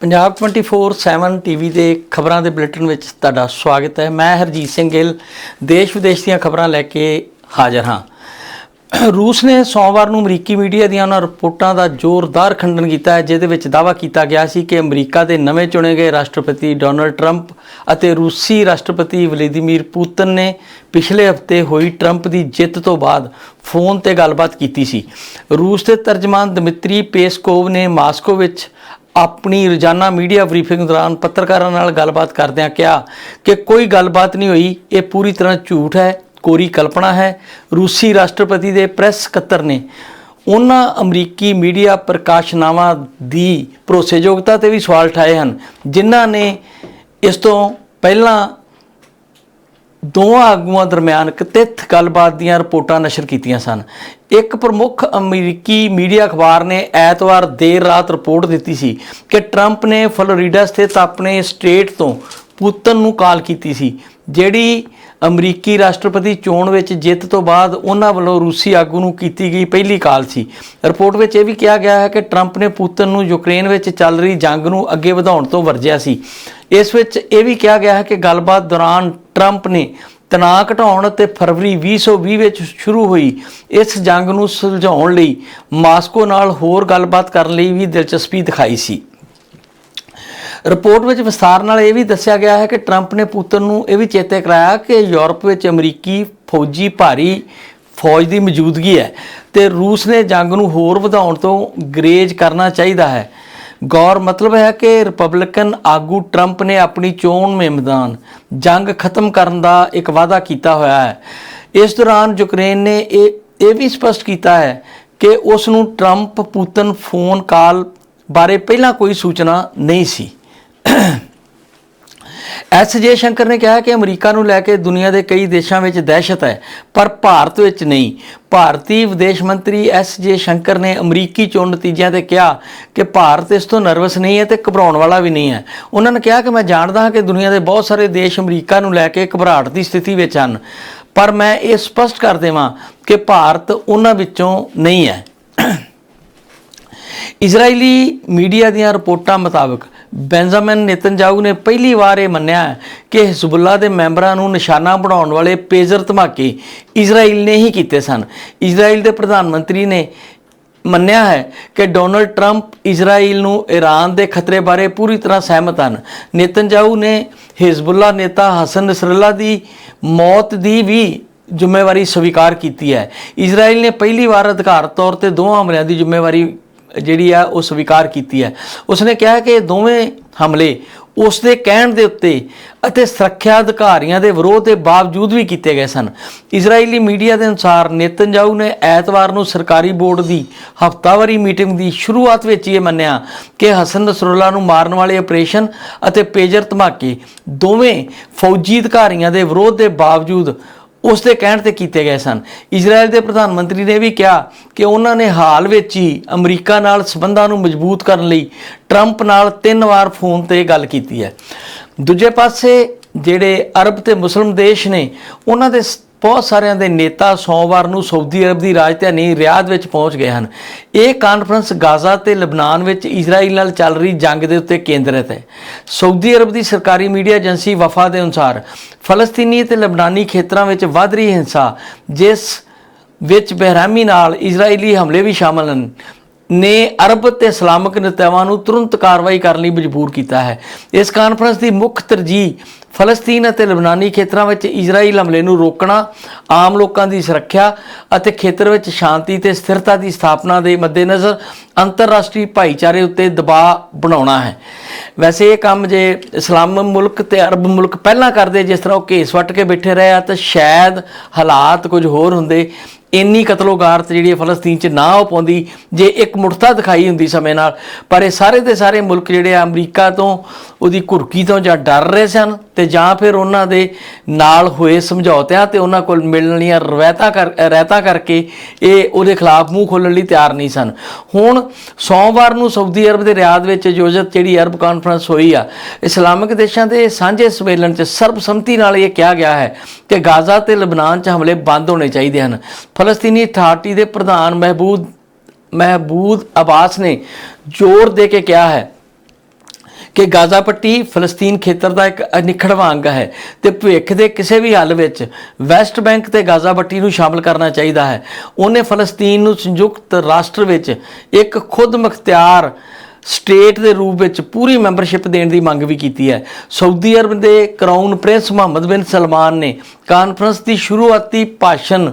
Punjab 24/7 TV ਦੇ ਖਬਰਾਂ ਦੇ ਬੁਲੇਟਿਨ ਵਿੱਚ ਤੁਹਾਡਾ ਸਵਾਗਤ ਹੈ। ਮੈਂ ਹਰਜੀਤ ਸਿੰਘ ਗਿੱਲ, ਦੇਸ਼ ਵਿਦੇਸ਼ ਦੀਆਂ ਖਬਰਾਂ ਲੈ ਕੇ ਹਾਜ਼ਰ ਹਾਂ। ਰੂਸ ਨੇ ਸੋਮਵਾਰ ਨੂੰ ਅਮਰੀਕੀ ਮੀਡੀਆ ਦੀਆਂ ਉਹਨਾਂ ਰਿਪੋਰਟਾਂ ਦਾ ਜ਼ੋਰਦਾਰ ਖੰਡਨ ਕੀਤਾ ਹੈ, ਜਿਹਦੇ ਵਿੱਚ ਦਾਅਵਾ ਕੀਤਾ ਗਿਆ ਸੀ ਕਿ ਅਮਰੀਕਾ ਦੇ ਨਵੇਂ ਚੁਣੇ ਗਏ ਰਾਸ਼ਟਰਪਤੀ ਡੋਨਲਡ ਟਰੰਪ ਅਤੇ ਰੂਸੀ ਰਾਸ਼ਟਰਪਤੀ ਵਲਾਦੀਮੀਰ ਪੁਤਿਨ ਨੇ ਪਿਛਲੇ ਹਫ਼ਤੇ ਹੋਈ ਟਰੰਪ ਦੀ ਜਿੱਤ ਤੋਂ ਬਾਅਦ ਫੋਨ ਤੇ ਗੱਲਬਾਤ ਕੀਤੀ ਸੀ। ਰੂਸ ਦੇ ਤਰਜਮਾਨ ਦਮਿਤਰੀ ਪੇਸਕੋਵ ਨੇ ਮਾਸਕੋ ਵਿੱਚ ਆਪਣੀ ਰੋਜ਼ਾਨਾ ਮੀਡੀਆ ਬਰੀਫਿੰਗ ਦੌਰਾਨ ਪੱਤਰਕਾਰਾਂ ਨਾਲ ਗੱਲਬਾਤ ਕਰਦਿਆਂ ਕਿਹਾ ਕਿ ਕੋਈ ਗੱਲਬਾਤ ਨਹੀਂ ਹੋਈ, ਇਹ ਪੂਰੀ ਤਰ੍ਹਾਂ ਝੂਠ ਹੈ, ਕੋਰੀ ਕਲਪਨਾ ਹੈ। ਰੂਸੀ ਰਾਸ਼ਟਰਪਤੀ ਦੇ ਪ੍ਰੈਸ ਸਕੱਤਰ ਨੇ ਉਹਨਾਂ ਅਮਰੀਕੀ ਮੀਡੀਆ ਪ੍ਰਕਾਸ਼ਨਾਵਾਂ ਦੀ ਭਰੋਸੇਯੋਗਤਾ ਤੇ ਵੀ ਸਵਾਲ ਠਾਏ ਹਨ, ਜਿਨ੍ਹਾਂ ਨੇ ਇਸ ਤੋਂ ਪਹਿਲਾਂ ਦੋਵਾਂ ਆਗੂਆਂ ਦਰਮਿਆਨ ਕਥਿਤ ਗੱਲਬਾਤ ਦੀਆਂ ਰਿਪੋਰਟਾਂ ਨਸ਼ਰ ਕੀਤੀਆਂ ਸਨ। ਇੱਕ ਪ੍ਰਮੁੱਖ ਅਮਰੀਕੀ ਮੀਡੀਆ ਅਖਬਾਰ ਨੇ ਐਤਵਾਰ ਦੇਰ ਰਾਤ ਰਿਪੋਰਟ ਦਿੱਤੀ ਸੀ ਕਿ ਟਰੰਪ ਨੇ ਫਲੋਰੀਡਾ ਸਥਿਤ ਆਪਣੇ ਸਟੇਟ ਤੋਂ ਪੁਤਨ ਨੂੰ ਕਾਲ ਕੀਤੀ ਸੀ, ਜਿਹੜੀ ਅਮਰੀਕੀ ਰਾਸ਼ਟਰਪਤੀ ਚੋਣ ਵਿੱਚ ਜਿੱਤ ਤੋਂ ਬਾਅਦ ਉਹਨਾਂ ਵੱਲੋਂ ਰੂਸੀ ਆਗੂ ਨੂੰ ਕੀਤੀ ਗਈ ਪਹਿਲੀ ਕਾਲ ਸੀ। ਰਿਪੋਰਟ ਵਿੱਚ ਇਹ ਵੀ ਕਿਹਾ ਗਿਆ ਹੈ ਕਿ ਟਰੰਪ ਨੇ ਪੁਤਨ ਨੂੰ ਯੂਕਰੇਨ ਵਿੱਚ ਚੱਲ ਰਹੀ ਜੰਗ ਨੂੰ ਅੱਗੇ ਵਧਾਉਣ ਤੋਂ ਵਰਜਿਆ ਸੀ। ਇਸ ਵਿੱਚ ਇਹ ਵੀ ਕਿਹਾ ਗਿਆ ਹੈ ਕਿ ਗੱਲਬਾਤ ਦੌਰਾਨ ਟਰੰਪ ਨੇ ਤਣਾਅ ਘਟਾਉਣ ਅਤੇ ਫਰਵਰੀ 2020 ਵਿੱਚ ਸ਼ੁਰੂ ਹੋਈ ਇਸ ਜੰਗ ਨੂੰ ਸੁਲਝਾਉਣ ਲਈ ਮਾਸਕੋ ਨਾਲ ਹੋਰ ਗੱਲਬਾਤ ਕਰਨ ਲਈ ਵੀ ਦਿਲਚਸਪੀ ਦਿਖਾਈ ਸੀ। ਰਿਪੋਰਟ ਵਿੱਚ ਵਿਸਥਾਰ ਨਾਲ ਇਹ ਵੀ ਦੱਸਿਆ ਗਿਆ ਹੈ ਕਿ ਟਰੰਪ ਨੇ ਪੁਤਨ ਨੂੰ ਇਹ ਵੀ ਚੇਤੇ ਕਰਾਇਆ ਕਿ ਯੂਰਪ ਵਿੱਚ ਅਮਰੀਕੀ ਫੌਜੀ ਭਾਰੀ ਫੌਜ ਦੀ ਮੌਜੂਦਗੀ ਹੈ ਤੇ ਰੂਸ ਨੇ ਜੰਗ ਨੂੰ ਹੋਰ ਵਧਾਉਣ ਤੋਂ ਗਰੇਜ ਕਰਨਾ ਚਾਹੀਦਾ ਹੈ। ਗੌਰ ਮਤਲਬ ਹੈ ਕਿ ਰਿਪਬਲਿਕਨ ਆਗੂ ਟਰੰਪ ਨੇ ਆਪਣੀ ਚੋਣ ਮੈਦਾਨ ਜੰਗ ਖਤਮ ਕਰਨ ਦਾ ਇੱਕ ਵਾਅਦਾ ਕੀਤਾ ਹੋਇਆ ਹੈ। ਇਸ ਦੌਰਾਨ ਯੂਕਰੇਨ ਨੇ ਇਹ ਇਹ ਵੀ ਸਪਸ਼ਟ ਕੀਤਾ ਹੈ ਕਿ ਉਸ ਨੂੰ ਟਰੰਪ ਪੁਤਨ ਫੋਨ ਕਾਲ ਬਾਰੇ ਪਹਿਲਾਂ ਕੋਈ ਸੂਚਨਾ ਨਹੀਂ ਸੀ। ਐਸ ਜੇ ਸ਼ੰਕਰ ਨੇ ਕਿਹਾ ਕਿ ਅਮਰੀਕਾ ਨੂੰ ਲੈ ਕੇ ਦੁਨੀਆ ਦੇ ਕਈ ਦੇਸ਼ਾਂ ਵਿੱਚ ਦਹਿਸ਼ਤ ਹੈ, ਪਰ ਭਾਰਤ ਵਿੱਚ ਨਹੀਂ। ਭਾਰਤੀ ਵਿਦੇਸ਼ ਮੰਤਰੀ ਐਸ ਜੇ ਸ਼ੰਕਰ ਨੇ ਅਮਰੀਕੀ ਚੋਣ ਨਤੀਜਿਆਂ ਤੇ ਕਿਹਾ ਕਿ ਭਾਰਤ ਇਸ ਤੋਂ ਨਰਵਸ ਨਹੀਂ ਹੈ ਤੇ ਘਬਰਾਉਣ ਵਾਲਾ ਵੀ ਨਹੀਂ ਹੈ। ਉਹਨਾਂ ਨੇ ਕਿਹਾ ਕਿ ਮੈਂ ਜਾਣਦਾ ਹਾਂ ਕਿ ਦੁਨੀਆ ਦੇ ਬਹੁਤ ਸਾਰੇ ਦੇਸ਼ ਅਮਰੀਕਾ ਨੂੰ ਲੈ ਕੇ ਘਬਰਾਹਟ ਦੀ ਸਥਿਤੀ ਵਿੱਚ ਹਨ, ਪਰ ਮੈਂ ਇਹ ਸਪਸ਼ਟ ਕਰ ਦੇਵਾਂ ਕਿ ਭਾਰਤ ਉਹਨਾਂ ਵਿੱਚੋਂ ਨਹੀਂ ਹੈ। ਇਜ਼ਰਾਈਲੀ ਮੀਡੀਆ ਦੀਆਂ ਰਿਪੋਰਟਾਂ ਮੁਤਾਬਕ ਬੈਂਜਾਮਿਨ ਨੇਤਨਜਾਊ ਨੇ ਪਹਿਲੀ ਵਾਰ ਇਹ ਮੰਨਿਆ ਹੈ ਕਿ ਹਿਜ਼ਬੁੱਲਾ ਦੇ ਮੈਂਬਰਾਂ ਨੂੰ ਨਿਸ਼ਾਨਾ ਬਣਾਉਣ ਵਾਲੇ ਪੇਜ਼ਰ ਧਮਾਕੇ ਇਜ਼ਰਾਈਲ ਨੇ ਹੀ ਕੀਤੇ ਸਨ। ਇਜ਼ਰਾਈਲ ਦੇ ਪ੍ਰਧਾਨ ਮੰਤਰੀ ਨੇ ਮੰਨਿਆ ਹੈ ਕਿ ਡੋਨਲਡ ਟਰੰਪ ਇਜ਼ਰਾਈਲ ਨੂੰ ਈਰਾਨ ਦੇ ਖਤਰੇ ਬਾਰੇ ਪੂਰੀ ਤਰ੍ਹਾਂ ਸਹਿਮਤ ਹਨ। ਨੇਤਨਜਾਊ ਨੇ ਹਿਜ਼ਬੁੱਲਾ ਨੇਤਾ ਹਸਨ ਨਸਰੱਲਾ ਦੀ ਮੌਤ ਦੀ ਵੀ ਜ਼ਿੰਮੇਵਾਰੀ ਸਵੀਕਾਰ ਕੀਤੀ ਹੈ। ਇਜ਼ਰਾਈਲ ਨੇ ਪਹਿਲੀ ਵਾਰ ਅਧਿਕਾਰ ਤੌਰ ਤੇ ਦੋਵਾਂ ਹਮਲਿਆਂ ਦੀ ਜ਼ਿੰਮੇਵਾਰੀ ਜਿਹੜੀ ਆ ਉਹ ਸਵੀਕਾਰ ਕੀਤੀ ਹੈ। ਉਸਨੇ ਕਿਹਾ ਕਿ ਦੋਵੇਂ ਹਮਲੇ ਉਸ ਦੇ ਕਹਿਣ ਦੇ ਉੱਤੇ ਅਤੇ ਸੁਰੱਖਿਆ ਅਧਿਕਾਰੀਆਂ ਦੇ ਵਿਰੋਧ ਦੇ ਬਾਵਜੂਦ ਵੀ ਕੀਤੇ ਗਏ ਸਨ। ਇਜ਼ਰਾਈਲੀ ਮੀਡੀਆ ਦੇ ਅਨੁਸਾਰ ਨੇਤਨਜਾਊ ਨੇ ਐਤਵਾਰ ਨੂੰ ਸਰਕਾਰੀ ਬੋਰਡ ਦੀ ਹਫ਼ਤਾਵਾਰੀ ਮੀਟਿੰਗ ਦੀ ਸ਼ੁਰੂਆਤ ਵਿੱਚ ਇਹ ਮੰਨਿਆ ਕਿ ਹਸਨ ਨਸਰੁੱਲਾ ਨੂੰ ਮਾਰਨ ਵਾਲੇ ਆਪਰੇਸ਼ਨ ਅਤੇ ਪੇਜਰ ਧਮਾਕੇ ਦੋਵੇਂ ਫੌਜੀ ਅਧਿਕਾਰੀਆਂ ਦੇ ਵਿਰੋਧ ਦੇ ਬਾਵਜੂਦ ਉਸ ਦੇ ਕਹਿਣ ਤੇ ਕੀਤੇ ਗਏ ਸਨ। ਇਜ਼ਰਾਈਲ ਦੇ ਪ੍ਰਧਾਨ ਮੰਤਰੀ ਨੇ ਵੀ ਕਿਹਾ ਕਿ ਉਹਨਾਂ ਨੇ ਹਾਲ ਵਿੱਚ ਹੀ ਅਮਰੀਕਾ ਨਾਲ ਸਬੰਧਾਂ ਨੂੰ ਮਜ਼ਬੂਤ ਕਰਨ ਲਈ ਟਰੰਪ ਨਾਲ ਤਿੰਨ ਵਾਰ ਫੋਨ ਤੇ ਗੱਲ ਕੀਤੀ ਹੈ। ਦੂਜੇ ਪਾਸੇ ਜਿਹੜੇ ਅਰਬ ਤੇ ਮੁਸਲਮ ਦੇਸ਼ ਨੇ, ਉਹਨਾਂ ਦੇ ਸ- ਬਹੁਤ ਸਾਰਿਆਂ ਦੇ ਨੇਤਾ ਸੋਮਵਾਰ ਨੂੰ ਸਾਊਦੀ ਅਰਬ ਦੀ ਰਾਜਧਾਨੀ ਰਿਆਦ ਵਿੱਚ ਪਹੁੰਚ ਗਏ ਹਨ। ਇਹ ਕਾਨਫਰੰਸ ਗਾਜ਼ਾ ਤੇ ਲਬਨਾਨ ਵਿੱਚ ਇਜ਼ਰਾਈਲ ਨਾਲ ਚੱਲ ਰਹੀ ਜੰਗ ਦੇ ਉੱਤੇ ਕੇਂਦਰਿਤ ਹੈ। ਸਾਊਦੀ ਅਰਬ ਦੀ ਸਰਕਾਰੀ ਮੀਡੀਆ ਏਜੰਸੀ ਵਫਾ ਦੇ ਅਨੁਸਾਰ ਫਲਸਤੀਨੀ ਤੇ ਲਬਨਾਨੀ ਖੇਤਰਾਂ ਵਿੱਚ ਵੱਧ ਰਹੀ ਹਿੰਸਾ, ਜਿਸ ਵਿੱਚ ਬਹਿਰਾਮੀ ਨਾਲ ਇਜ਼ਰਾਈਲੀ ਹਮਲੇ ਵੀ ਸ਼ਾਮਲ ਹਨ, ਨੇ ਅਰਬ ਤੇ ਇਸਲਾਮਿਕ ਨੇਤਾਵਾਂ ਨੂੰ ਤੁਰੰਤ ਕਾਰਵਾਈ ਕਰਨ ਲਈ ਮਜਬੂਰ ਕੀਤਾ ਹੈ। ਇਸ ਕਾਨਫਰੰਸ ਦੀ ਮੁੱਖ ਤਰਜੀਹ ਫਲਸਤੀਨ ਅਤੇ ਲਬਨਾਨੀ ਖੇਤਰਾਂ ਵਿੱਚ ਇਜ਼ਰਾਈਲ ਹਮਲੇ ਨੂੰ ਰੋਕਣਾ, ਆਮ ਲੋਕਾਂ ਦੀ ਸੁਰੱਖਿਆ ਅਤੇ ਖੇਤਰ ਵਿੱਚ ਸ਼ਾਂਤੀ ਤੇ ਸਥਿਰਤਾ ਦੀ ਸਥਾਪਨਾ ਦੇ ਮੱਦੇਨਜ਼ਰ ਅੰਤਰਰਾਸ਼ਟਰੀ ਭਾਈਚਾਰੇ ਉੱਤੇ ਦਬਾਅ ਬਣਾਉਣਾ ਹੈ। ਵੈਸੇ ਇਹ ਕੰਮ ਜੇ ਇਸਲਾਮ ਮੁਲਕ ਤੇ ਅਰਬ ਮੁਲਕ ਪਹਿਲਾਂ ਕਰਦੇ, ਜਿਸ ਤਰ੍ਹਾਂ ਉਹ ਕੇਸ ਵੱਟ ਕੇ ਬੈਠੇ ਰਹੇ ਆ, ਤਾਂ ਸ਼ਾਇਦ ਹਾਲਾਤ ਕੁਝ ਹੋਰ ਹੁੰਦੇ। ਇੰਨੀ ਕਤਲੋਗਾਰਤ ਜਿਹੜੀ ਫਲਸਤੀਨ 'ਚ ਨਾ ਹੋ ਪਾਉਂਦੀ, ਜੇ ਇੱਕ ਮੁਰਤਾ ਦਿਖਾਈ ਹੁੰਦੀ ਸਮੇਂ ਨਾਲ, ਪਰ ਇਹ ਸਾਰੇ ਦੇ ਸਾਰੇ ਮੁਲਕ ਜਿਹੜੇ ਆ ਅਮਰੀਕਾ ਤੋਂ, ਉਹਦੀ ਘੁਰਕੀ ਤੋਂ ਜਾਂ ਡਰ ਰਹੇ ਸਨ ਤੇ ਜਾਂ ਫਿਰ ਉਹਨਾਂ ਦੇ ਨਾਲ ਹੋਏ ਸਮਝੌਤਿਆਂ ਤੇ ਉਹਨਾਂ ਕੋਲ ਮਿਲਣ ਵਾਲੀਆਂ ਰਵਾਇਤਾਂ ਕਰ ਰਹਿਤਾ ਕਰਕੇ ਇਹ ਉਹਦੇ ਖਿਲਾਫ ਮੂੰਹ ਖੋਲਣ ਲਈ ਤਿਆਰ ਨਹੀਂ ਸਨ। ਹੁਣ ਸੋਮਵਾਰ ਨੂੰ ਸਾਊਦੀ ਅਰਬ ਦੇ ਰਿਆਦ ਵਿੱਚ ਆਯੋਜਿਤ ਜਿਹੜੀ ਅਰਬ ਕਾਨਫਰੰਸ ਹੋਈ ਆ, ਇਸਲਾਮਿਕ ਦੇਸ਼ਾਂ ਦੇ ਸਾਂਝੇ ਸੰਮੇਲਨ 'ਚ ਸਰਬਸੰਮਤੀ ਨਾਲ ਇਹ ਕਿਹਾ ਗਿਆ ਹੈ ਕਿ ਗਾਜ਼ਾ ਤੇ ਲਬਨਾਨ 'ਚ ਹਮਲੇ ਬੰਦ ਹੋਣੇ ਚਾਹੀਦੇ ਹਨ। ਫਲਸਤੀਨੀ ਅਥਾਰਟੀ ਦੇ ਪ੍ਰਧਾਨ ਮਹਿਬੂਦ ਮਹਿਬੂਦ ਅਬਾਸ ਨੇ ਜ਼ੋਰ ਦੇ ਕੇ ਕਿਹਾ ਹੈ ਕਿ ਗਾਜ਼ਾ ਪੱਟੀ ਫਲਸਤੀਨ ਖੇਤਰ ਦਾ ਇੱਕ ਅਨਿਖੜਵਾਂ ਅੰਗ ਹੈ ਤੇ ਭਵਿੱਖ ਦੇ ਕਿਸੇ ਵੀ ਹੱਲ ਵਿੱਚ ਵੈਸਟ ਬੈਂਕ ਤੇ ਗਾਜ਼ਾ ਪੱਟੀ ਨੂੰ ਸ਼ਾਮਲ ਕਰਨਾ ਚਾਹੀਦਾ ਹੈ। ਉਹਨੇ ਫਲਸਤੀਨ ਨੂੰ ਸੰਯੁਕਤ ਰਾਸ਼ਟਰ ਵਿੱਚ ਇੱਕ ਖੁਦ ਮੁਖਤਿਆਰ ਸਟੇਟ ਦੇ ਰੂਪ ਵਿੱਚ ਪੂਰੀ ਮੈਂਬਰਸ਼ਿਪ ਦੇਣ ਦੀ ਮੰਗ ਵੀ ਕੀਤੀ ਹੈ। ਸਾਊਦੀ ਅਰਬ ਦੇ ਕਰਾਊਨ ਪ੍ਰਿੰਸ ਮੁਹੰਮਦ ਬਿਨ ਸਲਮਾਨ ਨੇ ਕਾਨਫਰੰਸ ਦੀ ਸ਼ੁਰੂਆਤੀ ਭਾਸ਼ਣ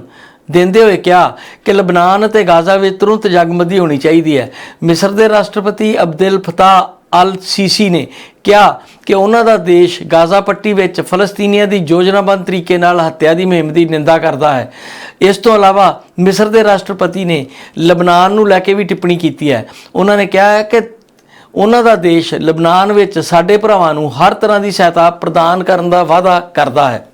ਦਿੰਦੇ ਹੋਏ ਕਿਹਾ ਕਿ ਲਬਨਾਨ ਅਤੇ ਗਾਜ਼ਾ ਵਿੱਚ ਤੁਰੰਤ ਜੰਗਬੰਦੀ ਹੋਣੀ ਚਾਹੀਦੀ ਹੈ। ਮਿਸਰ ਦੇ ਰਾਸ਼ਟਰਪਤੀ ਅਬਦੁਲ ਫਤਾਹ ਅਲ ਸੀਸੀ ਨੇ ਕਿਹਾ ਕਿ ਉਹਨਾਂ ਦਾ ਦੇਸ਼ ਗਾਜ਼ਾ ਪੱਟੀ ਵਿੱਚ ਫਲਸਤੀਨੀਆਂ ਦੀ ਯੋਜਨਾਬੱਧ ਤਰੀਕੇ ਨਾਲ ਹੱਤਿਆ ਦੀ ਮੁਹਿੰਮ ਦੀ ਨਿੰਦਾ ਕਰਦਾ ਹੈ। ਇਸ ਤੋਂ ਇਲਾਵਾ ਮਿਸਰ ਦੇ ਰਾਸ਼ਟਰਪਤੀ ਨੇ ਲਬਨਾਨ ਨੂੰ ਲੈ ਕੇ ਵੀ ਟਿੱਪਣੀ ਕੀਤੀ ਹੈ। ਉਹਨਾਂ ਨੇ ਕਿਹਾ ਹੈ ਕਿ ਉਹਨਾਂ ਦਾ ਦੇਸ਼ ਲਬਨਾਨ ਵਿੱਚ ਸਾਡੇ ਭਰਾਵਾਂ ਨੂੰ ਹਰ ਤਰ੍ਹਾਂ ਦੀ ਸਹਾਇਤਾ ਪ੍ਰਦਾਨ ਕਰਨ ਦਾ ਵਾਅਦਾ ਕਰਦਾ ਹੈ।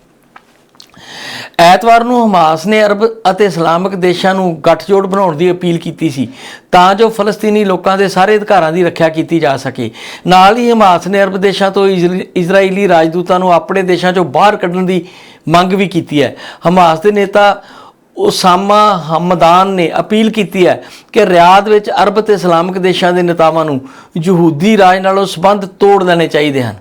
ਐਤਵਾਰ ਨੂੰ ਹਮਾਸ ਨੇ ਅਰਬ ਅਤੇ ਇਸਲਾਮਿਕ ਦੇਸ਼ਾਂ ਨੂੰ ਗੱਠਜੋੜ ਬਣਾਉਣ ਦੀ ਅਪੀਲ ਕੀਤੀ ਸੀ, ਤਾਂ ਜੋ ਫਲਸਤੀਨੀ ਲੋਕਾਂ ਦੇ ਸਾਰੇ ਅਧਿਕਾਰਾਂ ਦੀ ਰੱਖਿਆ ਕੀਤੀ ਜਾ ਸਕੇ। ਨਾਲ ਹੀ ਹਮਾਸ ਨੇ ਅਰਬ ਦੇਸ਼ਾਂ ਤੋਂ ਇਜ਼ਰਾ- ਇਜ਼ਰਾਈਲੀ ਰਾਜਦੂਤਾਂ ਨੂੰ ਆਪਣੇ ਦੇਸ਼ਾਂ ਚੋਂ ਬਾਹਰ ਕੱਢਣ ਦੀ ਮੰਗ ਵੀ ਕੀਤੀ ਹੈ। ਹਮਾਸ ਦੇ ਨੇਤਾ ਉਸਾਮਾ ਹਮਦਾਨ ਨੇ ਅਪੀਲ ਕੀਤੀ ਹੈ ਕਿ ਰਿਆਦ ਵਿੱਚ ਅਰਬ ਤੇ ਇਸਲਾਮਿਕ ਦੇਸ਼ਾਂ ਦੇ ਨੇਤਾਵਾਂ ਨੂੰ ਯਹੂਦੀ ਰਾਜ ਨਾਲੋਂ ਸੰਬੰਧ ਤੋੜ ਦੇਣੇ ਚਾਹੀਦੇ ਹਨ।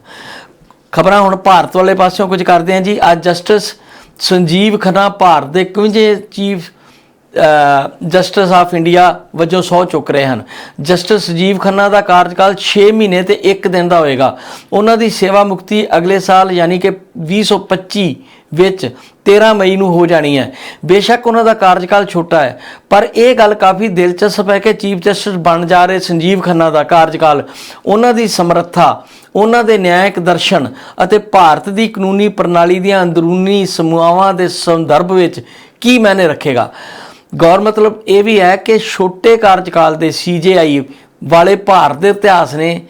ਖਬਰਾਂ ਹੁਣ ਭਾਰਤ ਵਾਲੇ ਪਾਸਿਓਂ ਕੁਝ ਕਰਦੇ ਹਾਂ ਜੀ। ਅੱਜ ਜਸਟਿਸ ਸੰਜੀਵ ਖੰਨਾ ਭਾਰਤ ਦੇ 51 ਚੀਫ ਜਸਟਿਸ ਆਫ ਇੰਡੀਆ ਵਜੋਂ ਸਹੁੰ ਚੁੱਕ ਰਹੇ ਹਨ। ਜਸਟਿਸ ਸੰਜੀਵ ਖੰਨਾ ਦਾ ਕਾਰਜਕਾਲ 6 ਮਹੀਨੇ ਤੇ 1 ਦਿਨ ਦਾ ਹੋਏਗਾ। ਉਹਨਾਂ ਦੀ ਸੇਵਾ ਮੁਕਤੀ ਅਗਲੇ ਸਾਲ ਯਾਨੀ ਕਿ 2025 ਵਿੱਚ 13 ਮਈ ਨੂੰ ਹੋ ਜਾਣੀ ਹੈ। ਬੇਸ਼ੱਕ ਉਹਨਾਂ ਦਾ ਕਾਰਜਕਾਲ ਛੋਟਾ ਹੈ, ਪਰ ਇਹ ਗੱਲ ਕਾਫੀ ਦਿਲਚਸਪ ਹੈ ਕਿ ਚੀਫ ਜਸਟਿਸ ਬਣ ਜਾ ਰਹੇ ਸੰਜੀਵ ਖੰਨਾ ਦਾ ਕਾਰਜਕਾਲ, ਉਹਨਾਂ ਦੀ ਸਮਰੱਥਾ, ਉਹਨਾਂ ਦੇ ਨਿਆਇਕ ਦਰਸ਼ਨ ਅਤੇ ਭਾਰਤ ਦੀ ਕਾਨੂੰਨੀ ਪ੍ਰਣਾਲੀ ਦੀਆਂ ਅੰਦਰੂਨੀ ਸਮੂਹਾਂ ਦੇ ਸੰਦਰਭ ਵਿੱਚ ਕੀ ਮੈਨੇ ਰੱਖੇਗਾ? ਗੌਰ ਮਤਲਬ ਇਹ ਵੀ ਹੈ ਕਿ ਛੋਟੇ ਕਾਰਜਕਾਲ ਦੇ ਸੀਜੇਆਈ ਵਾਲੇ ਭਾਰਤ ਦੇ ਇਤਿਹਾਸ ਨੇ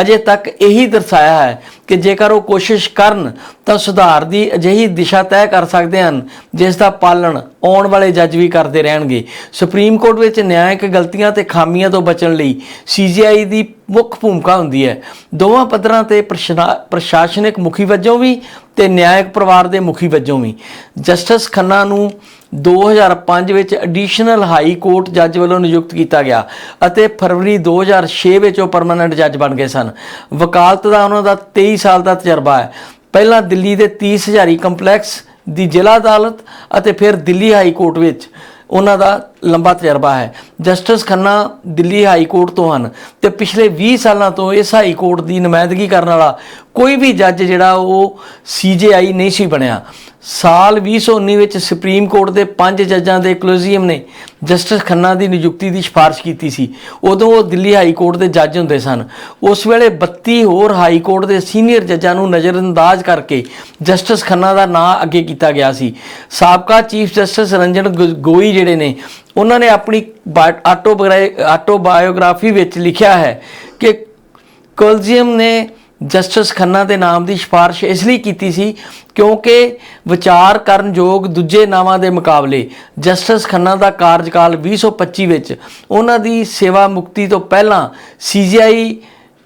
ਅਜੇ ਤੱਕ ਇਹੀ ਦਰਸਾਇਆ ਹੈ ਕਿ ਜੇਕਰ ਉਹ ਕੋਸ਼ਿਸ਼ ਕਰਨ, ਤਾਂ ਸੁਧਾਰ ਦੀ ਅਜਿਹੀ ਦਿਸ਼ਾ ਤੈਅ ਕਰ ਸਕਦੇ ਹਨ, ਜਿਸ ਦਾ ਪਾਲਣ ਆਉਣ ਵਾਲੇ ਜੱਜ ਵੀ ਕਰਦੇ ਰਹਿਣਗੇ। ਸੁਪਰੀਮ ਕੋਰਟ ਵਿੱਚ ਨਿਆਇਕ ਗਲਤੀਆਂ ਤੇ ਖਾਮੀਆਂ ਤੋਂ ਬਚਣ ਲਈ ਸੀਜੀਆਈ ਦੀ ਮੁੱਖ ਭੂਮਿਕਾ ਹੁੰਦੀ ਹੈ। ਦੋਵਾਂ ਪੱਧਰਾਂ ਤੇ ਪ੍ਰਸ਼ਨਾ- ਪ੍ਰਸ਼ਾਸਨਿਕ ਮੁਖੀ ਵਜੋਂ ਵੀ ਤੇ ਨਿਆਇਕ ਪਰਿਵਾਰ ਦੇ ਮੁਖੀ ਵਜੋਂ ਵੀ। ਜਸਟਿਸ ਖੰਨਾ ਨੂੰ 2005 ਵਿੱਚ ਐਡੀਸ਼ਨਲ ਹਾਈ ਕੋਰਟ ਜੱਜ ਵੱਲੋਂ ਨਿਯੁਕਤ ਕੀਤਾ ਗਿਆ ਅਤੇ ਫਰਵਰੀ 2006 ਵਿੱਚ ਉਹ ਪਰਮਨੈਂਟ ਜੱਜ ਬਣ ਗਏ ਸਨ। ਵਕਾਲਤ ਦਾ ਉਹਨਾਂ ਦਾ 23 ਸਾਲ ਦਾ ਤਜਰਬਾ ਹੈ। ਪਹਿਲਾਂ ਦਿੱਲੀ ਦੇ 30 ਹਜ਼ਾਰੀ ਕੰਪਲੈਕਸ ਦੀ ਜ਼ਿਲ੍ਹਾ ਅਦਾਲਤ ਅਤੇ ਫਿਰ ਦਿੱਲੀ ਹਾਈ ਕੋਰਟ ਵਿੱਚ। ਉਹਨਾਂ ਦਾ ਲੰਬਾ ਤਜਰਬਾ ਹੈ। Justice Khanna Delhi high court ਤੋਂ ਹਨ ਤੇ ਪਿਛਲੇ 20 ਸਾਲਾਂ ਤੋਂ ਇਸ ਹਾਈ ਕੋਰਟ ਦੀ ਨੁਮਾਇੰਦਗੀ ਕਰਨ ਵਾਲਾ ਕੋਈ ਵੀ ਜੱਜ ਜਿਹੜਾ ਉਹ ਸੀਜੇਆਈ ਨਹੀਂ ਸੀ ਬਣਿਆ। ਸਾਲ 2019 ਵਿੱਚ ਸੁਪਰੀਮ ਕੋਰਟ ਦੇ ਪੰਜ ਜੱਜਾਂ ਦੇ ਕੋਲੀਜੀਅਮ ਨੇ ਜਸਟਿਸ ਖੰਨਾ ਦੀ ਨਿਯੁਕਤੀ ਦੀ ਸਿਫਾਰਿਸ਼ ਕੀਤੀ ਸੀ। ਉਦੋਂ ਉਹ ਦਿੱਲੀ ਹਾਈ ਕੋਰਟ ਦੇ ਜੱਜ ਹੁੰਦੇ ਸਨ। ਉਸ ਵੇਲੇ 32 ਹੋਰ ਹਾਈ ਕੋਰਟ ਦੇ ਸੀਨੀਅਰ ਜੱਜਾਂ ਨੂੰ ਨਜ਼ਰਅੰਦਾਜ਼ ਕਰਕੇ ਜਸਟਿਸ ਖੰਨਾ ਦਾ ਨਾਂ ਅੱਗੇ ਕੀਤਾ ਗਿਆ ਸੀ। ਸਾਬਕਾ ਚੀਫ ਜਸਟਿਸ ਰੰਜਨ ਗੋ- ਗੋਈ ਜਿਹੜੇ ਨੇ ਉਹਨਾਂ ਨੇ ਆਪਣੀ ਆਟੋਬਾਇਓਗ੍ਰਾਫੀ ਵਿੱਚ ਲਿਖਿਆ ਹੈ ਕਿ ਕੋਲਜੀਅਮ ਨੇ ਜਸਟਿਸ ਖੰਨਾ ਦੇ ਨਾਮ ਦੀ ਸਿਫਾਰਿਸ਼ ਇਸ ਲਈ ਕੀਤੀ ਸੀ ਕਿਉਂਕਿ ਵਿਚਾਰ ਕਰਨ ਯੋਗ ਦੂਜੇ ਨਾਵਾਂ ਦੇ ਮੁਕਾਬਲੇ ਜਸਟਿਸ ਖੰਨਾ ਦਾ ਕਾਰਜਕਾਲ 2025 ਵਿੱਚ ਉਹਨਾਂ ਦੀ ਸੇਵਾ ਮੁਕਤੀ ਤੋਂ ਪਹਿਲਾਂ ਸੀਜੀਆਈ ਵੱਲ-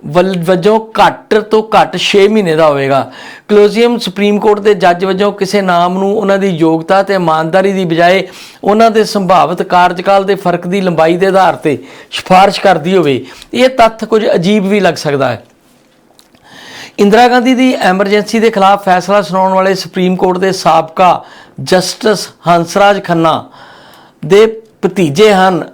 ਵਜੋਂ ਘੱਟ ਤੋਂ ਘੱਟ 6 ਮਹੀਨੇ ਦਾ ਹੋਵੇਗਾ। ਕਲੋਜ਼ੀਅਮ ਸੁਪਰੀਮ ਕੋਰਟ ਦੇ ਜੱਜ ਵਜੋਂ ਕਿਸੇ ਨਾਮ ਨੂੰ ਉਹਨਾਂ ਦੀ ਯੋਗਤਾ ਤੇ ਇਮਾਨਦਾਰੀ ਦੀ ਬਜਾਏ ਉਹਨਾਂ ਦੇ ਸੰਭਾਵਿਤ ਕਾਰਜਕਾਲ ਦੇ ਫ਼ਰਕ ਦੀ ਲੰਬਾਈ ਦੇ ਆਧਾਰ ਤੇ ਸਿਫਾਰਿਸ਼ ਕਰਦੀ ਹੋਵੇ, ਇਹ ਤੱਥ ਕੁਝ ਅਜੀਬ ਵੀ ਲੱਗ ਸਕਦਾ ਹੈ। ਇੰਦਰਾ ਗਾਂਧੀ ਦੀ ਐਮਰਜੈਂਸੀ ਦੇ ਖਿਲਾਫ ਫੈਸਲਾ ਸੁਣਾਉਣ ਵਾਲੇ ਸੁਪਰੀਮ ਕੋਰਟ ਦੇ ਸਾਬਕਾ ਜਸਟਿਸ ਹੰਸਰਾਜ ਖੰਨਾ ਦੇ ਭਤੀਜੇ ਹਨ।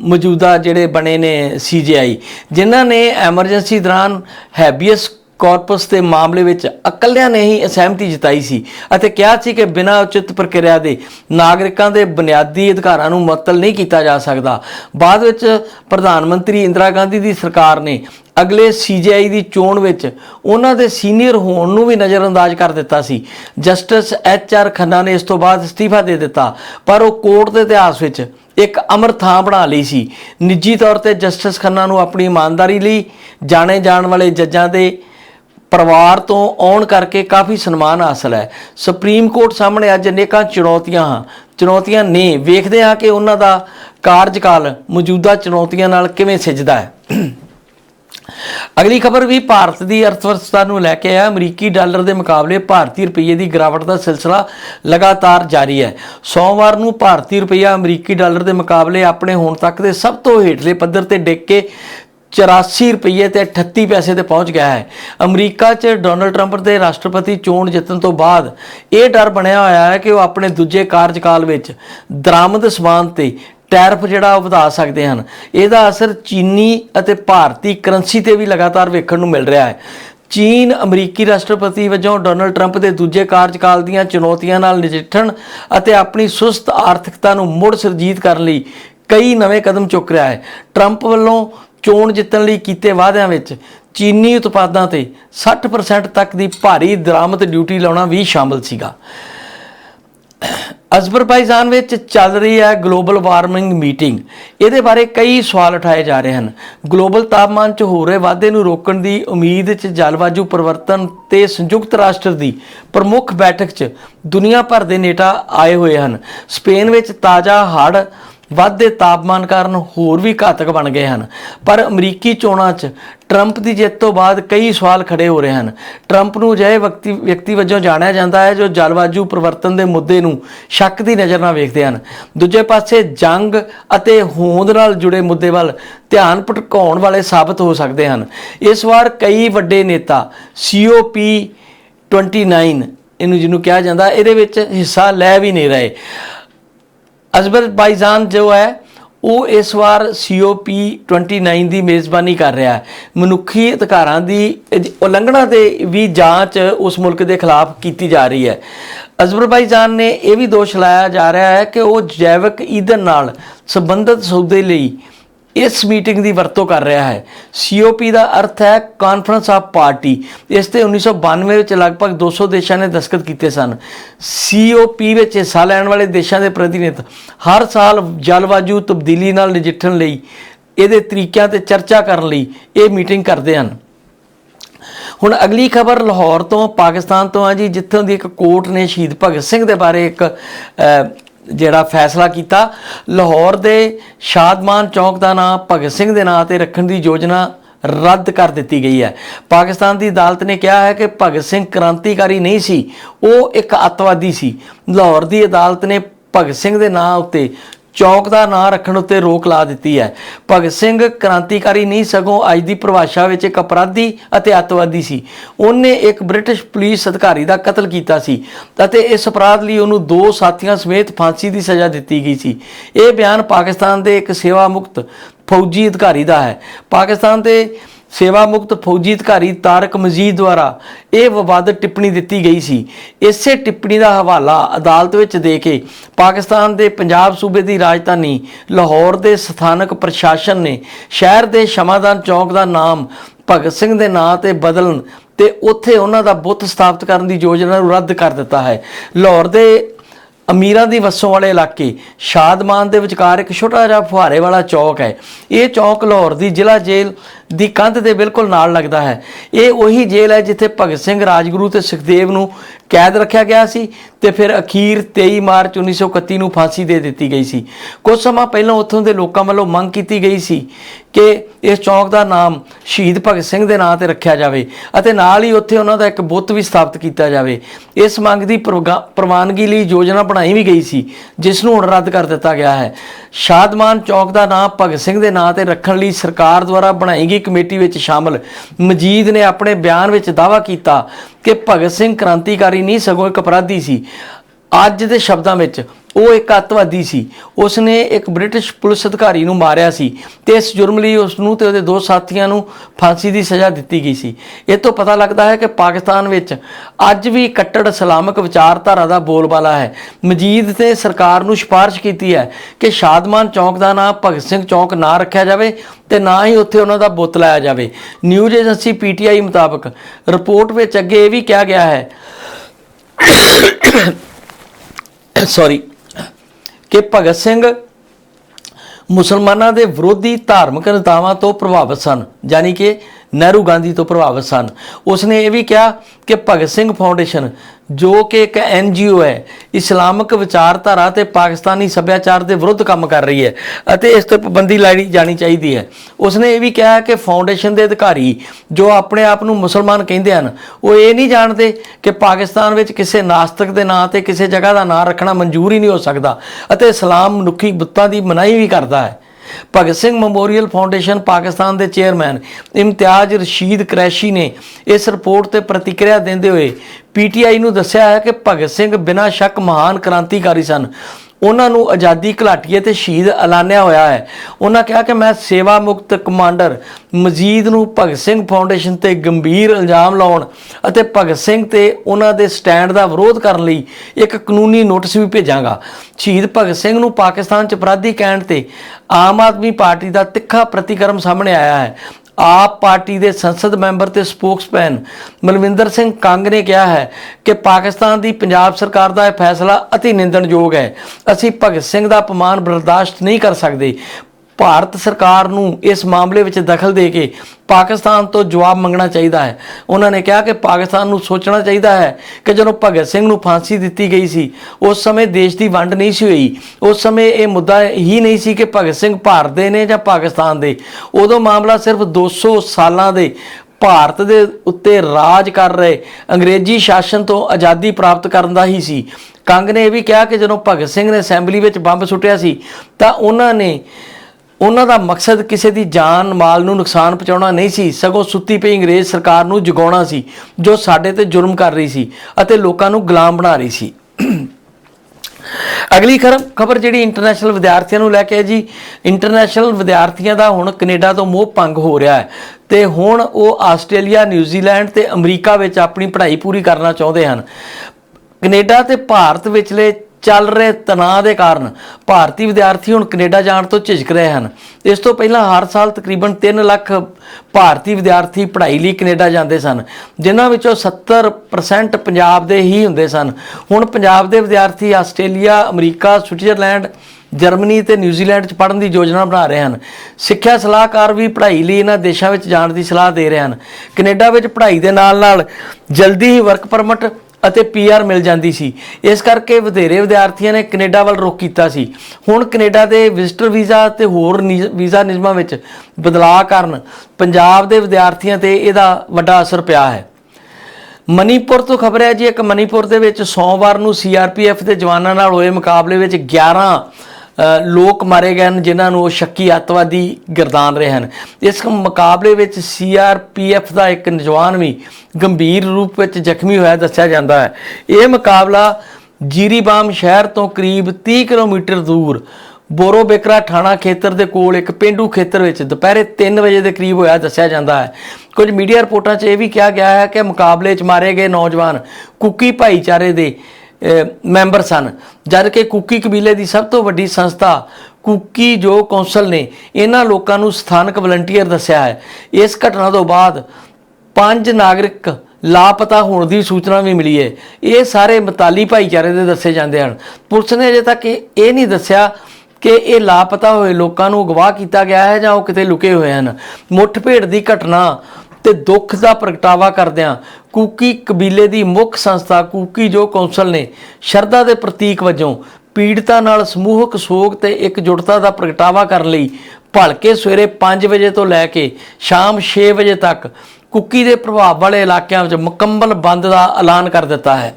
ਮੌਜੂਦਾ ਜਿਹੜੇ ਬਣੇ ਨੇ ਸੀਜੀਆਈ ਜਿਨ੍ਹਾਂ ਨੇ ਐਮਰਜੈਂਸੀ ਦੌਰਾਨ ਹੈਬੀਅਸ ਕਾਰਪਸ ਦੇ ਮਾਮਲੇ ਵਿੱਚ ਇਕੱਲਿਆਂ ਨੇ ਹੀ ਅਸਹਿਮਤੀ ਜਤਾਈ ਸੀ ਅਤੇ ਕਿਹਾ ਸੀ ਕਿ ਬਿਨਾਂ ਉਚਿਤ ਪ੍ਰਕਿਰਿਆ ਦੇ ਨਾਗਰਿਕਾਂ ਦੇ ਬੁਨਿਆਦੀ ਅਧਿਕਾਰਾਂ ਨੂੰ ਮੁਅੱਤਲ ਨਹੀਂ ਕੀਤਾ ਜਾ ਸਕਦਾ। ਬਾਅਦ ਵਿੱਚ ਪ੍ਰਧਾਨ ਮੰਤਰੀ ਇੰਦਰਾ ਗਾਂਧੀ ਦੀ ਸਰਕਾਰ ਨੇ ਅਗਲੇ ਸੀਜੀਆਈ ਦੀ ਚੋਣ ਵਿੱਚ ਉਹਨਾਂ ਦੇ ਸੀਨੀਅਰ ਹੋਣ ਨੂੰ ਵੀ ਨਜ਼ਰਅੰਦਾਜ਼ ਕਰ ਦਿੱਤਾ ਸੀ। ਜਸਟਿਸ ਐਚ ਆਰ ਖੰਨਾ ਨੇ ਇਸ ਤੋਂ ਬਾਅਦ ਅਸਤੀਫਾ ਦੇ ਦਿੱਤਾ, ਪਰ ਉਹ ਕੋਰਟ ਦੇ ਇਤਿਹਾਸ ਵਿੱਚ ਇੱਕ ਅਮਰ ਥਾਂ ਬਣਾ ਲਈ ਸੀ। ਨਿੱਜੀ ਤੌਰ ਤੇ ਜਸਟਿਸ ਖੰਨਾ ਨੂੰ ਆਪਣੀ ਇਮਾਨਦਾਰੀ ਲਈ ਜਾਣੇ ਜਾਣ ਵਾਲੇ ਜੱਜਾਂ ਦੇ ਪਰਿਵਾਰ ਤੋਂ ਆਉਣ ਕਰਕੇ ਕਾਫੀ ਸਨਮਾਨ ਹਾਸਲ ਹੈ। ਸੁਪਰੀਮ ਕੋਰਟ ਸਾਹਮਣੇ ਅੱਜ ਅਨੇਕਾਂ ਚੁਣੌਤੀਆਂ ਹਨ। ਚੁਣੌਤੀਆਂ ਨੇ, ਵੇਖਦੇ ਹਾਂ ਕਿ ਉਹਨਾਂ ਦਾ ਕਾਰਜਕਾਲ ਮੌਜੂਦਾ ਚੁਣੌਤੀਆਂ ਨਾਲ ਕਿਵੇਂ ਸਿੱਝਦਾ ਹੈ। ਅਗਲੀ ਖਬਰ ਵੀ ਭਾਰਤ ਦੀ ਅਰਥਵਿਵਸਥਾ ਨੂੰ ਲੈ ਕੇ ਹੈ ਅਮਰੀਕੀ ਡਾਲਰ ਦੇ ਮੁਕਾਬਲੇ ਭਾਰਤੀ ਰੁਪਏ ਦੀ ਗਿਰਾਵਟ ਦਾ ਸਿਲਸਿਲਾ ਲਗਾਤਾਰ ਜਾਰੀ ਹੈ। ਸੋਮਵਾਰ ਨੂੰ ਭਾਰਤੀ ਰੁਪਈਆ ਅਮਰੀਕੀ ਡਾਲਰ ਦੇ ਮੁਕਾਬਲੇ ਆਪਣੇ ਹੁਣ ਤੱਕ ਦੇ ਸਭ ਤੋਂ ਹੇਠਲੇ ਪੱਧਰ ਤੇ ਡਿੱਗ ਕੇ 84 ਰੁਪਏ ਤੇ 38 ਪੈਸੇ ਤੇ ਪਹੁੰਚ ਗਿਆ ਹੈ। ਅਮਰੀਕਾ 'ਚ ਡੋਨਲਡ ਟਰੰਪ ਦੇ ਰਾਸ਼ਟਰਪਤੀ ਚੋਣ ਜਿੱਤਣ ਤੋਂ ਬਾਅਦ ਇਹ ਡਰ ਬਣਿਆ ਹੋਇਆ ਹੈ ਕਿ ਉਹ ਆਪਣੇ ਦੂਜੇ ਕਾਰਜਕਾਲ ਵਿੱਚ ਦਰਾਮਦ ਸਮਾਨ ਤੇ ਟੈਰਫ ਜਿਹੜਾ ਉਹ ਵਧਾ ਸਕਦੇ ਹਨ। ਇਹਦਾ ਅਸਰ ਚੀਨੀ ਅਤੇ ਭਾਰਤੀ ਕਰੰਸੀ ਤੇ ਵੀ ਲਗਾਤਾਰ ਵੇਖਣ ਨੂੰ ਮਿਲ ਰਿਹਾ ਹੈ। ਚੀਨ ਅਮਰੀਕੀ ਰਾਸ਼ਟਰਪਤੀ ਵਜੋਂ ਡੋਨਲਡ ਟਰੰਪ ਦੇ ਦੂਜੇ ਕਾਰਜਕਾਲ ਦੀਆਂ ਚੁਣੌਤੀਆਂ ਨਾਲ ਨਜਿੱਠਣ ਅਤੇ ਆਪਣੀ ਸੁਸਤ ਆਰਥਿਕਤਾ ਨੂੰ ਮੁੜ ਸੁਰਜੀਤ ਕਰਨ ਲਈ ਕਈ ਨਵੇਂ ਕਦਮ ਚੁੱਕ ਰਿਹਾ ਹੈ। ਟਰੰਪ ਵੱਲੋਂ ਚੋਣ ਜਿੱਤਣ ਲਈ ਕੀਤੇ ਵਾਅਦਿਆਂ ਵਿੱਚ ਚੀਨੀ ਉਤਪਾਦਾਂ ਤੇ 60% ਤੱਕ ਦੀ ਭਾਰੀ ਦਰਾਮਦ ਡਿਊਟੀ ਲਾਉਣਾ ਵੀ ਸ਼ਾਮਲ ਸੀਗਾ। ਅਜ਼ਰਬੈਜਾਨ ਵਿੱਚ ਚੱਲ ਰਹੀ ਹੈ ਗਲੋਬਲ ਵਾਰਮਿੰਗ ਮੀਟਿੰਗ। ਇਹਦੇ ਬਾਰੇ ਕਈ ਸਵਾਲ ਉਠਾਏ ਜਾ ਰਹੇ ਹਨ। ਗਲੋਬਲ ਤਾਪਮਾਨ 'ਚ ਹੋ ਰਹੇ ਵਾਧੇ ਨੂੰ ਰੋਕਣ ਦੀ ਉਮੀਦ 'ਚ ਜਲਵਾਯੂ ਪਰਿਵਰਤਨ ਤੇ ਸੰਯੁਕਤ ਰਾਸ਼ਟਰ ਦੀ ਪ੍ਰਮੁੱਖ ਬੈਠਕ 'ਚ ਦੁਨੀਆ ਭਰ ਦੇ ਨੇਤਾ ਆਏ ਹੋਏ ਹਨ। ਸਪੇਨ ਵਿੱਚ ਤਾਜ਼ਾ ਹੜ੍ਹ ਵੱਧਦੇ ਤਾਪਮਾਨ ਕਾਰਨ ਹੋਰ ਵੀ ਘਾਤਕ ਬਣ ਗਏ ਹਨ। ਪਰ ਅਮਰੀਕੀ ਚੋਣਾਂ 'ਚ ਟਰੰਪ ਦੀ ਜਿੱਤ ਤੋਂ ਬਾਅਦ ਕਈ ਸਵਾਲ ਖੜੇ ਹੋ ਰਹੇ ਹਨ। ਟਰੰਪ ਨੂੰ ਅਜਿਹੇ ਵਿਅਕਤੀ ਵਿਅਕਤੀ ਵਜੋਂ ਜਾਣਿਆ ਜਾਂਦਾ ਹੈ ਜੋ ਜਲਵਾਯੂ ਪਰਿਵਰਤਨ ਦੇ ਮੁੱਦੇ ਨੂੰ ਸ਼ੱਕ ਦੀ ਨਜ਼ਰ ਨਾਲ ਵੇਖਦੇ ਹਨ। ਦੂਜੇ ਪਾਸੇ ਜੰਗ ਅਤੇ ਹੋਂਦ ਨਾਲ ਜੁੜੇ ਮੁੱਦੇ ਵੱਲ ਧਿਆਨ ਭਟਕਾਉਣ ਵਾਲੇ ਸਾਬਤ ਹੋ ਸਕਦੇ ਹਨ। ਇਸ ਵਾਰ ਕਈ ਵੱਡੇ ਨੇਤਾ COP 29 ਇਹਨੂੰ ਜਿਹਨੂੰ ਕਿਹਾ ਜਾਂਦਾ, ਇਹਦੇ ਵਿੱਚ ਹਿੱਸਾ ਲੈ ਵੀ ਨਹੀਂ ਰਹੇ। ਅਜ਼ਰਬੈਜਾਨ ਜੋ ਹੈ, ਉਹ ਇਸ ਵਾਰ COP29 ਦੀ ਮੇਜ਼ਬਾਨੀ ਕਰ ਰਿਹਾ ਹੈ। ਮਨੁੱਖੀ ਅਧਿਕਾਰਾਂ ਦੀ ਉਲੰਘਣਾ ਤੇ ਵੀ ਜਾਂਚ ਉਸ ਮੁਲਕ ਦੇ ਖਿਲਾਫ ਕੀਤੀ ਜਾ ਰਹੀ ਹੈ। ਅਜ਼ਰਬੈਜਾਨ ਨੇ ਇਹ ਵੀ ਦੋਸ਼ ਲਾਇਆ ਜਾ ਰਿਹਾ ਹੈ ਕਿ ਉਹ ਜੈਵਿਕ ਈਂਧਨ ਨਾਲ ਸੰਬੰਧਿਤ ਸੌਦੇ ਲਈ ਇਸ ਮੀਟਿੰਗ ਦੀ ਵਰਤੋਂ ਕਰ ਰਿਹਾ ਹੈ। COP ਦਾ ਅਰਥ ਹੈ ਕਾਨਫਰੰਸ ਆਫ ਪਾਰਟੀ ਇਸ ਤੇ 1992 ਵਿੱਚ ਲਗਭਗ 200 ਦੇਸ਼ਾਂ ਨੇ ਦਸਤਖਤ ਕੀਤੇ ਸਨ। COP ਵਿੱਚ ਹਿੱਸਾ ਲੈਣ ਵਾਲੇ ਦੇਸ਼ਾਂ ਦੇ ਪ੍ਰਤੀਨਿਧ ਹਰ ਸਾਲ ਜਲਵਾਯੂ ਤਬਦੀਲੀ ਨਾਲ ਨਜਿੱਠਣ ਲਈ, ਇਹਦੇ ਤਰੀਕਿਆਂ ਤੇ ਚਰਚਾ ਕਰਨ ਲਈ ਇਹ ਮੀਟਿੰਗ ਕਰਦੇ ਹਨ। ਹੁਣ ਅਗਲੀ ਖਬਰ ਲਾਹੌਰ ਤੋਂ, ਪਾਕਿਸਤਾਨ ਤੋਂ ਆ ਜੀ, ਜਿੱਥੋਂ ਦੀ ਇੱਕ ਕੋਰਟ ਨੇ ਸ਼ਹੀਦ ਭਗਤ ਸਿੰਘ ਦੇ ਬਾਰੇ ਇੱਕ ਜਿਹੜਾ ਫੈਸਲਾ ਕੀਤਾ, ਲਾਹੌਰ ਦੇ ਸ਼ਾਦਮਾਨ ਚੌਕ ਦਾ ਨਾਮ ਭਗਤ ਸਿੰਘ ਦੇ ਨਾਂ ਤੇ ਰੱਖਣ ਦੀ ਯੋਜਨਾ ਰੱਦ ਕਰ ਦਿੱਤੀ ਗਈ ਹੈ। ਪਾਕਿਸਤਾਨ ਦੀ ਅਦਾਲਤ ਨੇ ਕਿਹਾ ਹੈ ਕਿ ਭਗਤ ਸਿੰਘ ਕ੍ਰਾਂਤੀਕਾਰੀ ਨਹੀਂ ਸੀ, ਉਹ ਇੱਕ ਅੱਤਵਾਦੀ ਸੀ। ਲਾਹੌਰ ਦੀ ਅਦਾਲਤ ਨੇ ਭਗਤ ਸਿੰਘ ਦੇ ਨਾਂ ਉੱਤੇ ਚੌਕ ਦਾ ਨਾਂ ਰੱਖਣ ਉੱਤੇ ਰੋਕ ਲਾ ਦਿੱਤੀ ਹੈ। ਭਗਤ ਸਿੰਘ ਕ੍ਰਾਂਤੀਕਾਰੀ ਨਹੀਂ, ਸਗੋਂ ਅੱਜ ਦੀ ਪਰਿਭਾਸ਼ਾ ਵਿੱਚ ਇੱਕ ਅਪਰਾਧੀ ਅਤੇ ਅੱਤਵਾਦੀ ਸੀ। ਉਹਨੇ ਇੱਕ ਬ੍ਰਿਟਿਸ਼ ਪੁਲਿਸ ਅਧਿਕਾਰੀ ਦਾ ਕਤਲ ਕੀਤਾ ਸੀ ਅਤੇ ਇਸ ਅਪਰਾਧ ਲਈ ਉਹਨੂੰ ਦੋ ਸਾਥੀਆਂ ਸਮੇਤ ਫਾਂਸੀ ਦੀ ਸਜ਼ਾ ਦਿੱਤੀ ਗਈ ਸੀ। ਇਹ ਬਿਆਨ ਪਾਕਿਸਤਾਨ ਦੇ ਇੱਕ ਸੇਵਾ ਮੁਕਤ ਫੌਜੀ ਅਧਿਕਾਰੀ ਦਾ ਹੈ। ਪਾਕਿਸਤਾਨ ਦੇ ਸੇਵਾ ਮੁਕਤ ਫੌਜੀ ਅਧਿਕਾਰੀ ਤਾਰਕ ਮਜੀਦ ਦੁਆਰਾ ਇਹ ਵਿਵਾਦਤ ਟਿੱਪਣੀ ਦਿੱਤੀ ਗਈ ਸੀ। ਇਸੇ ਟਿੱਪਣੀ ਦਾ ਹਵਾਲਾ ਅਦਾਲਤ ਵਿੱਚ ਦੇ ਕੇ ਪਾਕਿਸਤਾਨ ਦੇ ਪੰਜਾਬ ਸੂਬੇ ਦੀ ਰਾਜਧਾਨੀ ਲਾਹੌਰ ਦੇ ਸਥਾਨਕ ਪ੍ਰਸ਼ਾਸਨ ਨੇ ਸ਼ਹਿਰ ਦੇ ਸ਼ਮਾਦਾਨ ਚੌਕ ਦਾ ਨਾਮ ਭਗਤ ਸਿੰਘ ਦੇ ਨਾਂ ਤੇ ਬਦਲਣ ਤੇ ਉੱਥੇ ਉਹਨਾਂ ਦਾ ਬੁੱਤ ਸਥਾਪਿਤ ਕਰਨ ਦੀ ਯੋਜਨਾ ਨੂੰ ਰੱਦ ਕਰ ਦਿੱਤਾ ਹੈ। ਲਾਹੌਰ ਦੇ ਅਮੀਰਾਂ ਦੀ ਵਸੋਂ ਵਾਲੇ ਇਲਾਕੇ ਸ਼ਾਦਮਾਨ ਦੇ ਵਿਚਕਾਰ ਇੱਕ ਛੋਟਾ ਜਿਹਾ ਫੁਹਾਰੇ ਵਾਲਾ ਚੌਕ ਹੈ। ਇਹ ਚੌਕ ਲਾਹੌਰ ਦੀ ਜ਼ਿਲ੍ਹਾ ਜੇਲ੍ਹ ਦੀ ਕੰਧ ਦੇ ਬਿਲਕੁਲ ਨਾਲ ਲੱਗਦਾ ਹੈ। ਇਹ ਉਹੀ ਜੇਲ੍ਹ ਹੈ ਜਿੱਥੇ ਭਗਤ ਸਿੰਘ ਰਾਜਗੁਰੂ ਤੇ ਸੁਖਦੇਵ ਨੂੰ ਕੈਦ ਰੱਖਿਆ ਗਿਆ ਸੀ ਤੇ ਫਿਰ ਅਖੀਰ 23 ਮਾਰਚ 1931 ਨੂੰ ਫਾਂਸੀ ਦੇ ਦਿੱਤੀ ਗਈ ਸੀ। ਕੁਝ ਸਮਾਂ ਪਹਿਲਾਂ ਉੱਥੋਂ ਦੇ ਲੋਕਾਂ ਵੱਲੋਂ ਮੰਗ ਕੀਤੀ ਗਈ ਸੀ ਕਿ ਇਸ ਚੌਕ ਦਾ ਨਾਮ ਸ਼ਹੀਦ ਭਗਤ ਸਿੰਘ ਦੇ ਨਾਂ ਤੇ ਰੱਖਿਆ ਜਾਵੇ ਅਤੇ ਨਾਲ ਹੀ ਉੱਥੇ ਉਹਨਾਂ ਦਾ ਇੱਕ ਬੁੱਤ ਵੀ ਸਥਾਪਿਤ ਕੀਤਾ ਜਾਵੇ। ਇਸ ਮੰਗ ਦੀ ਪ੍ਰਵਗਾ- ਪ੍ਰਵਾਨਗੀ ਲਈ ਯੋਜਨਾ ਬਣਾਈ ਵੀ ਗਈ ਸੀ, ਜਿਸ ਨੂੰ ਹੁਣ ਰੱਦ ਕਰ ਦਿੱਤਾ ਗਿਆ ਹੈ। ਸ਼ਾਦਮਾਨ ਚੌਕ ਦਾ ਨਾਮ ਭਗਤ ਸਿੰਘ ਦੇ ਨਾਂ ਤੇ ਰੱਖਣ ਲਈ ਸਰਕਾਰ ਦੁਆਰਾ ਬਣਾਈ ਗਈ ਕਮੇਟੀ ਵਿੱਚ ਸ਼ਾਮਲ। ਮਜੀਦ ਨੇ ਆਪਣੇ ਬਿਆਨ ਵਿੱਚ ਦਾਅਵਾ ਕੀਤਾ ਕਿ ਭਗਤ ਸਿੰਘ ਕ੍ਰਾਂਤੀਕਾਰੀ ਨਹੀਂ ਸਗੋਂ ਇੱਕ ਅਪਰਾਧੀ ਸੀ। ਅੱਜ ਦੇ ਸ਼ਬਦਾਂ ਵਿੱਚ ਉਹ ਇੱਕ ਅੱਤਵਾਦੀ ਸੀ। ਉਸਨੇ ਇੱਕ ਬ੍ਰਿਟਿਸ਼ ਪੁਲਿਸ ਅਧਿਕਾਰੀ ਨੂੰ ਮਾਰਿਆ ਸੀ ਤੇ ਇਸ ਜੁਰਮ ਲਈ ਉਸ ਨੂੰ ਤੇ ਉਹਦੇ ਦੋ ਸਾਥੀਆਂ ਨੂੰ ਫਾਂਸੀ ਦੀ ਸਜ਼ਾ ਦਿੱਤੀ ਗਈ ਸੀ। ਇਹ ਤੋਂ ਪਤਾ ਲੱਗਦਾ ਹੈ ਕਿ ਪਾਕਿਸਤਾਨ ਵਿੱਚ ਅੱਜ ਵੀ ਕੱਟੜ ਇਸਲਾਮਿਕ ਵਿਚਾਰਧਾਰਾ ਦਾ ਬੋਲਬਾਲਾ ਹੈ। ਮਜੀਦ ਨੇ ਸਰਕਾਰ ਨੂੰ ਸਿਫਾਰਿਸ਼ ਕੀਤੀ ਹੈ ਕਿ ਸ਼ਾਦਮਾਨ ਚੌਕ ਦਾ ਨਾਮ ਭਗਤ ਸਿੰਘ ਚੌਕ ਨਾ ਰੱਖਿਆ ਜਾਵੇ ਤੇ ਨਾ ਹੀ ਉੱਥੇ ਉਹਨਾਂ ਦਾ ਬੁੱਤ ਲਾਇਆ ਜਾਵੇ। ਨਿਊਜ਼ ਏਜੰਸੀ ਪੀਟੀਆਈ ਮੁਤਾਬਕ ਰਿਪੋਰਟ ਵਿੱਚ ਅੱਗੇ ਇਹ ਵੀ ਕਿਹਾ ਗਿਆ ਹੈ। ਸੌਰੀ ਕਿ ਭਗਤ ਸਿੰਘ ਮੁਸਲਮਾਨਾਂ ਦੇ ਵਿਰੋਧੀ ਧਾਰਮਿਕ ਨੇਤਾਵਾਂ ਤੋਂ ਪ੍ਰਭਾਵਿਤ ਸਨ ਯਾਨੀ ਕਿ ਨਹਿਰੂ ਗਾਂਧੀ ਤੋਂ ਪ੍ਰਭਾਵਿਤ ਸਨ। ਉਸਨੇ ਇਹ ਵੀ ਕਿਹਾ ਕਿ ਭਗਤ ਸਿੰਘ ਫਾਊਂਡੇਸ਼ਨ ਜੋ ਕਿ ਇੱਕ ਐਨਜੀਓ ਹੈ, ਇਸਲਾਮਿਕ ਵਿਚਾਰਧਾਰਾ ਤੇ ਪਾਕਿਸਤਾਨੀ ਸੱਭਿਆਚਾਰ ਦੇ ਵਿਰੁੱਧ ਕੰਮ ਕਰ ਰਹੀ ਹੈ ਅਤੇ ਇਸ ਤੇ ਪਾਬੰਦੀ ਲਾਈ ਜਾਣੀ ਚਾਹੀਦੀ ਹੈ। ਉਸਨੇ ਇਹ ਵੀ ਕਿਹਾ ਕਿ ਫਾਊਂਡੇਸ਼ਨ ਦੇ ਅਧਿਕਾਰੀ ਜੋ ਆਪਣੇ ਆਪ ਨੂੰ ਮੁਸਲਮਾਨ ਕਹਿੰਦੇ ਹਨ, ਉਹ ਇਹ ਨਹੀਂ ਜਾਣਦੇ ਕਿ ਪਾਕਿਸਤਾਨ ਵਿੱਚ ਕਿਸੇ ਨਾਸਤਕ ਦੇ ਨਾਂ ਤੇ ਕਿਸੇ ਜਗ੍ਹਾ ਦਾ ਨਾਂ ਰੱਖਣਾ ਮਨਜ਼ੂਰ ਹੀ ਨਹੀਂ ਹੋ ਸਕਦਾ ਅਤੇ ਇਸਲਾਮ ਮਨੁੱਖੀ ਬੁੱਤਾਂ ਦੀ ਮਨਾਹੀ ਵੀ ਕਰਦਾ ਹੈ। ਭਗਤ ਸਿੰਘ ਮੈਮੋਰੀਅਲ ਫਾਊਂਡੇਸ਼ਨ ਪਾਕਿਸਤਾਨ ਦੇ ਚੇਅਰਮੈਨ ਇਮਤਿਆਜ਼ ਰਸ਼ੀਦ ਕਰੈਸ਼ੀ ਨੇ ਇਸ ਰਿਪੋਰਟ ਤੇ ਪ੍ਰਤੀਕਿਰਿਆ ਦਿੰਦੇ ਹੋਏ ਪੀਟੀਆਈ ਨੂੰ ਦੱਸਿਆ ਹੈ ਕਿ ਭਗਤ ਸਿੰਘ ਬਿਨਾਂ ਸ਼ੱਕ ਮਹਾਨ ਕ੍ਰਾਂਤੀਕਾਰੀ ਸਨ। ਉਹਨਾਂ ਨੂੰ ਆਜ਼ਾਦੀ ਘੁਲਾਟੀਏ ਤੇ ਸ਼ਹੀਦ ਐਲਾਨਿਆ ਹੋਇਆ ਹੈ। ਉਹਨਾਂ ਕਿਹਾ ਕਿ ਮੈਂ ਸੇਵਾ ਮੁਕਤ ਕਮਾਂਡਰ ਮਜੀਦ ਨੂੰ ਭਗਤ ਸਿੰਘ ਫਾਊਂਡੇਸ਼ਨ ਤੇ ਗੰਭੀਰ ਇਲਜ਼ਾਮ ਲਾਉਣ ਅਤੇ ਭਗਤ ਸਿੰਘ ਤੇ ਉਹਨਾਂ ਦੇ ਸਟੈਂਡ ਦਾ ਵਿਰੋਧ ਕਰਨ ਲਈ ਇੱਕ ਕਾਨੂੰਨੀ ਨੋਟਿਸ ਵੀ ਭੇਜਾਂਗਾ। ਸ਼ਹੀਦ ਭਗਤ ਸਿੰਘ ਨੂੰ ਪਾਕਿਸਤਾਨ ਚ ਅਪਰਾਧੀ ਕਹਿਣ ਤੇ ਆਮ ਆਦਮੀ ਪਾਰਟੀ ਦਾ ਤਿੱਖਾ ਪ੍ਰਤੀਕਰਮ ਸਾਹਮਣੇ ਆਇਆ ਹੈ। ਆਪ ਪਾਰਟੀ ਦੇ ਸੰਸਦ ਮੈਂਬਰ ਤੇ ਸਪੋਕਸਮੈਨ ਮਲਵਿੰਦਰ ਸਿੰਘ ਕੰਗ ਨੇ ਕਿਹਾ ਹੈ ਕਿ ਪਾਕਿਸਤਾਨ ਦੀ ਪੰਜਾਬ ਸਰਕਾਰ ਦਾ ਇਹ ਫੈਸਲਾ ਅਤੀ ਨਿੰਦਣਯੋਗ ਹੈ। ਅਸੀਂ ਭਗਤ ਸਿੰਘ ਦਾ ਅਪਮਾਨ ਬਰਦਾਸ਼ਤ ਨਹੀਂ ਕਰ ਸਕਦੇ। ਭਾਰਤ ਸਰਕਾਰ ਨੂੰ ਇਸ ਮਾਮਲੇ ਵਿੱਚ ਦਖਲ ਦੇ ਕੇ ਪਾਕਿਸਤਾਨ ਤੋਂ ਜਵਾਬ ਮੰਗਣਾ ਚਾਹੀਦਾ ਹੈ। ਉਹਨਾਂ ਨੇ ਕਿਹਾ ਕਿ ਪਾਕਿਸਤਾਨ ਨੂੰ ਸੋਚਣਾ ਚਾਹੀਦਾ ਹੈ ਕਿ ਜਦੋਂ ਭਗਤ ਸਿੰਘ ਨੂੰ ਫਾਂਸੀ ਦਿੱਤੀ ਗਈ ਸੀ, ਉਸ ਸਮੇਂ ਦੇਸ਼ ਦੀ ਵੰਡ ਨਹੀਂ ਸੀ ਹੋਈ। ਉਸ ਸਮੇਂ ਇਹ ਮੁੱਦਾ ਹੀ ਨਹੀਂ ਸੀ ਕਿ ਭਗਤ ਸਿੰਘ ਭਾਰਤ ਦੇ ਨੇ ਜਾਂ ਪਾਕਿਸਤਾਨ ਦੇ। ਉਦੋਂ ਮਾਮਲਾ ਸਿਰਫ 200 ਸਾਲਾਂ ਦੇ ਭਾਰਤ ਦੇ ਉੱਤੇ ਰਾਜ ਕਰ ਰਹੇ ਅੰਗਰੇਜ਼ੀ ਸ਼ਾਸਨ ਤੋਂ ਆਜ਼ਾਦੀ ਪ੍ਰਾਪਤ ਕਰਨ ਦਾ ਹੀ ਸੀ। ਕੰਗ ਨੇ ਇਹ ਵੀ ਕਿਹਾ ਕਿ ਜਦੋਂ ਭਗਤ ਸਿੰਘ ਨੇ ਅਸੈਂਬਲੀ ਵਿੱਚ ਬੰਬ ਸੁੱਟਿਆ ਸੀ, ਤਾਂ ਉਹਨਾਂ ਨੇ ਉਹਨਾਂ ਦਾ ਮਕਸਦ ਕਿਸੇ ਦੀ ਜਾਨ ਮਾਲ ਨੂੰ ਨੁਕਸਾਨ ਪਹੁੰਚਾਉਣਾ ਨਹੀਂ ਸੀ, ਸਗੋਂ ਸੁੱਤੀ ਪਈ ਅੰਗਰੇਜ਼ ਸਰਕਾਰ ਨੂੰ ਜਗਾਉਣਾ ਸੀ, ਜੋ ਸਾਡੇ ਤੇ ਜ਼ੁਲਮ ਕਰ ਰਹੀ ਸੀ ਅਤੇ ਲੋਕਾਂ ਨੂੰ ਗੁਲਾਮ ਬਣਾ ਰਹੀ ਸੀ। ਅਗਲੀ ਖਬਰ ਜਿਹੜੀ ਇੰਟਰਨੈਸ਼ਨਲ ਵਿਦਿਆਰਥੀਆਂ ਨੂੰ ਲੈ ਕੇ ਹੈ ਜੀ ਇੰਟਰਨੈਸ਼ਨਲ ਵਿਦਿਆਰਥੀਆਂ ਦਾ ਹੁਣ ਕੈਨੇਡਾ ਤੋਂ ਮੋਹ ਭੰਗ ਹੋ ਰਿਹਾ ਹੈ ਤੇ ਹੁਣ ਉਹ ਆਸਟ੍ਰੇਲੀਆ ਨਿਊਜ਼ੀਲੈਂਡ ਤੇ ਅਮਰੀਕਾ ਵਿੱਚ ਆਪਣੀ ਪੜ੍ਹਾਈ ਪੂਰੀ ਕਰਨਾ ਚਾਹੁੰਦੇ ਹਨ। ਕੈਨੇਡਾ ਤੇ ਭਾਰਤ ਵਿਚਲੇ ਚੱਲ ਰਹੇ ਤਣਾਅ ਦੇ ਕਾਰਨ ਭਾਰਤੀ ਵਿਦਿਆਰਥੀ ਹੁਣ ਕੈਨੇਡਾ ਜਾਣ ਤੋਂ ਝਿਜਕ ਰਹੇ ਹਨ। ਇਸ ਤੋਂ ਪਹਿਲਾਂ ਹਰ ਸਾਲ ਤਕਰੀਬਨ 3 ਲੱਖ ਭਾਰਤੀ ਵਿਦਿਆਰਥੀ ਪੜ੍ਹਾਈ ਲਈ ਕੈਨੇਡਾ ਜਾਂਦੇ ਸਨ, ਜਿਨ੍ਹਾਂ ਵਿੱਚੋਂ 70% ਪੰਜਾਬ ਦੇ ਹੀ ਹੁੰਦੇ ਸਨ। ਹੁਣ ਪੰਜਾਬ ਦੇ ਵਿਦਿਆਰਥੀ ਆਸਟ੍ਰੇਲੀਆ, ਅਮਰੀਕਾ, ਸਵਿਟਜ਼ਰਲੈਂਡ, ਜਰਮਨੀ ਤੇ ਨਿਊਜ਼ੀਲੈਂਡ 'ਚ ਪੜ੍ਹਨ ਦੀ ਯੋਜਨਾ ਬਣਾ ਰਹੇ ਹਨ। ਸਿੱਖਿਆ ਸਲਾਹਕਾਰ ਵੀ ਪੜ੍ਹਾਈ ਲਈ ਇਹਨਾਂ ਦੇਸ਼ਾਂ ਵਿੱਚ ਜਾਣ ਦੀ ਸਲਾਹ ਦੇ ਰਹੇ ਹਨ। ਕੈਨੇਡਾ ਵਿੱਚ ਪੜ੍ਹਾਈ ਦੇ ਨਾਲ-ਨਾਲ ਜਲਦੀ ਹੀ ਵਰਕ ਪਰਮਿਟ ਅਤੇ ਪੀਆਰ ਮਿਲ ਜਾਂਦੀ ਸੀ। ਇਸ ਕਰਕੇ ਵਧੇਰੇ ਵਿਦਿਆਰਥੀਆਂ ਨੇ ਕੈਨੇਡਾ ਵੱਲ ਰੁਖ ਕੀਤਾ ਸੀ। ਹੁਣ ਕੈਨੇਡਾ ਦੇ ਵਿਜ਼ਟਰ ਵੀਜ਼ਾ ਅਤੇ ਹੋਰ ਨਿ- ਵੀਜ਼ਾ ਨਿਯਮਾਂ ਵਿੱਚ ਬਦਲਾਅ ਕਾਰਨ ਪੰਜਾਬ ਦੇ ਵਿਦਿਆਰਥੀਆਂ ਤੇ ਇਹਦਾ ਵੱਡਾ ਅਸਰ ਪਿਆ ਹੈ। ਮਨੀਪੁਰ ਤੋਂ ਖਬਰ ਹੈ ਜੀ, ਇੱਕ ਮਨੀਪੁਰ ਦੇ ਵਿੱਚ ਸੋਮਵਾਰ ਨੂੰ ਸੀਆਰਪੀਐਫ ਦੇ ਜਵਾਨਾਂ ਨਾਲ ਹੋਏ ਮੁਕਾਬਲੇ ਵਿੱਚ 11 ਲੋਕ ਮਾਰੇ ਗਏ ਹਨ ਜਿਨ੍ਹਾਂ ਨੂੰ ਉਹ ਸ਼ੱਕੀ ਅੱਤਵਾਦੀ ਗਰਦਾਨ ਰਹੇ ਹਨ। ਇਸ ਮੁਕਾਬਲੇ ਵਿੱਚ ਸੀਆਰਪੀਐਫ ਦਾ ਇੱਕ ਨੌਜਵਾਨ ਵੀ ਗੰਭੀਰ ਰੂਪ ਵਿੱਚ ਜ਼ਖਮੀ ਹੋਇਆ ਦੱਸਿਆ ਜਾਂਦਾ ਹੈ। ਇਹ ਮੁਕਾਬਲਾ ਜੀਰੀਬਾਮ ਸ਼ਹਿਰ ਤੋਂ ਕਰੀਬ 30 ਕਿਲੋਮੀਟਰ ਦੂਰ ਬੋਰੋਬੇਕਰਾ ਥਾਣਾ ਖੇਤਰ ਦੇ ਕੋਲ ਇੱਕ ਪਿੰਡੂ ਖੇਤਰ ਵਿੱਚ ਦੁਪਹਿਰੇ 3 ਵਜੇ ਦੇ ਕਰੀਬ ਹੋਇਆ ਦੱਸਿਆ ਜਾਂਦਾ ਹੈ। ਕੁਝ ਮੀਡੀਆ ਰਿਪੋਰਟਾਂ 'ਚ ਇਹ ਵੀ ਕਿਹਾ ਗਿਆ ਹੈ ਕਿ ਮੁਕਾਬਲੇ 'ਚ ਮਾਰੇ ਗਏ ਨੌਜਵਾਨ ਕੁੱਕੀ ਭਾਈਚਾਰੇ ਦੇ ਮੈਂਬਰ ਸਨ। ਜਦ ਕਿ ਕੁੱਕੀ ਕਬੀਲੇ ਦੀ ਸਭ ਤੋਂ ਵੱਡੀ ਸੰਸਥਾ ਕੁੱਕੀ ਜੋ ਕੌਂਸਲ ਨੇ, ਇਹਨਾਂ ਲੋਕਾਂ ਨੂੰ ਸਥਾਨਕ ਵਲੰਟੀਅਰ ਦੱਸਿਆ ਹੈ। ਇਸ ਘਟਨਾ ਤੋਂ ਬਾਅਦ ਪੰਜ ਨਾਗਰਿਕ ਲਾਪਤਾ ਹੋਣ ਦੀ ਸੂਚਨਾ ਵੀ ਮਿਲੀ ਹੈ। ਇਹ ਸਾਰੇ ਮਤਾਲੀ ਭਾਈਚਾਰੇ ਦੇ ਦੱਸੇ ਜਾਂਦੇ ਹਨ। ਪੁਲਿਸ ਨੇ ਅਜੇ ਤੱਕ ਇਹ ਨਹੀਂ ਦੱਸਿਆ ਕਿ ਇਹ ਲਾਪਤਾ ਹੋਏ ਲੋਕਾਂ ਨੂੰ ਅਗਵਾ ਕੀਤਾ ਗਿਆ ਹੈ ਜਾਂ ਉਹ ਕਿਤੇ ਲੁਕੇ ਹੋਏ ਹਨ। ਮੁੱਠਭੇੜ ਦੀ ਘਟਨਾ ਤੇ ਦੁੱਖ ਦਾ ਪ੍ਰਗਟਾਵਾ ਕਰਦਿਆਂ ਕੂਕੀ ਕਬੀਲੇ ਦੀ ਮੁੱਖ ਸੰਸਥਾ ਕੂਕੀ ਜੋ ਕੌਂਸਲ ਨੇ, ਸ਼ਰਧਾ ਦੇ ਪ੍ਰਤੀਕ ਵਜੋਂ ਪੀੜਤਾਂ ਨਾਲ ਸਮੂਹਕ ਸੋਗ ਤੇ ਇਕਜੁੱਟਤਾ ਦਾ ਪ੍ਰਗਟਾਵਾ ਕਰਨ ਲਈ ਭਲਕੇ ਸਵੇਰੇ 5 ਵਜੇ ਤੋਂ ਲੈ ਕੇ ਸ਼ਾਮ 6 ਵਜੇ ਤੱਕ ਕੁੱਕੀ ਦੇ ਪ੍ਰਭਾਵ ਵਾਲੇ ਇਲਾਕਿਆਂ ਵਿੱਚ ਮੁਕੰਮਲ ਬੰਦ ਦਾ ਐਲਾਨ ਕਰ ਦਿੱਤਾ ਹੈ।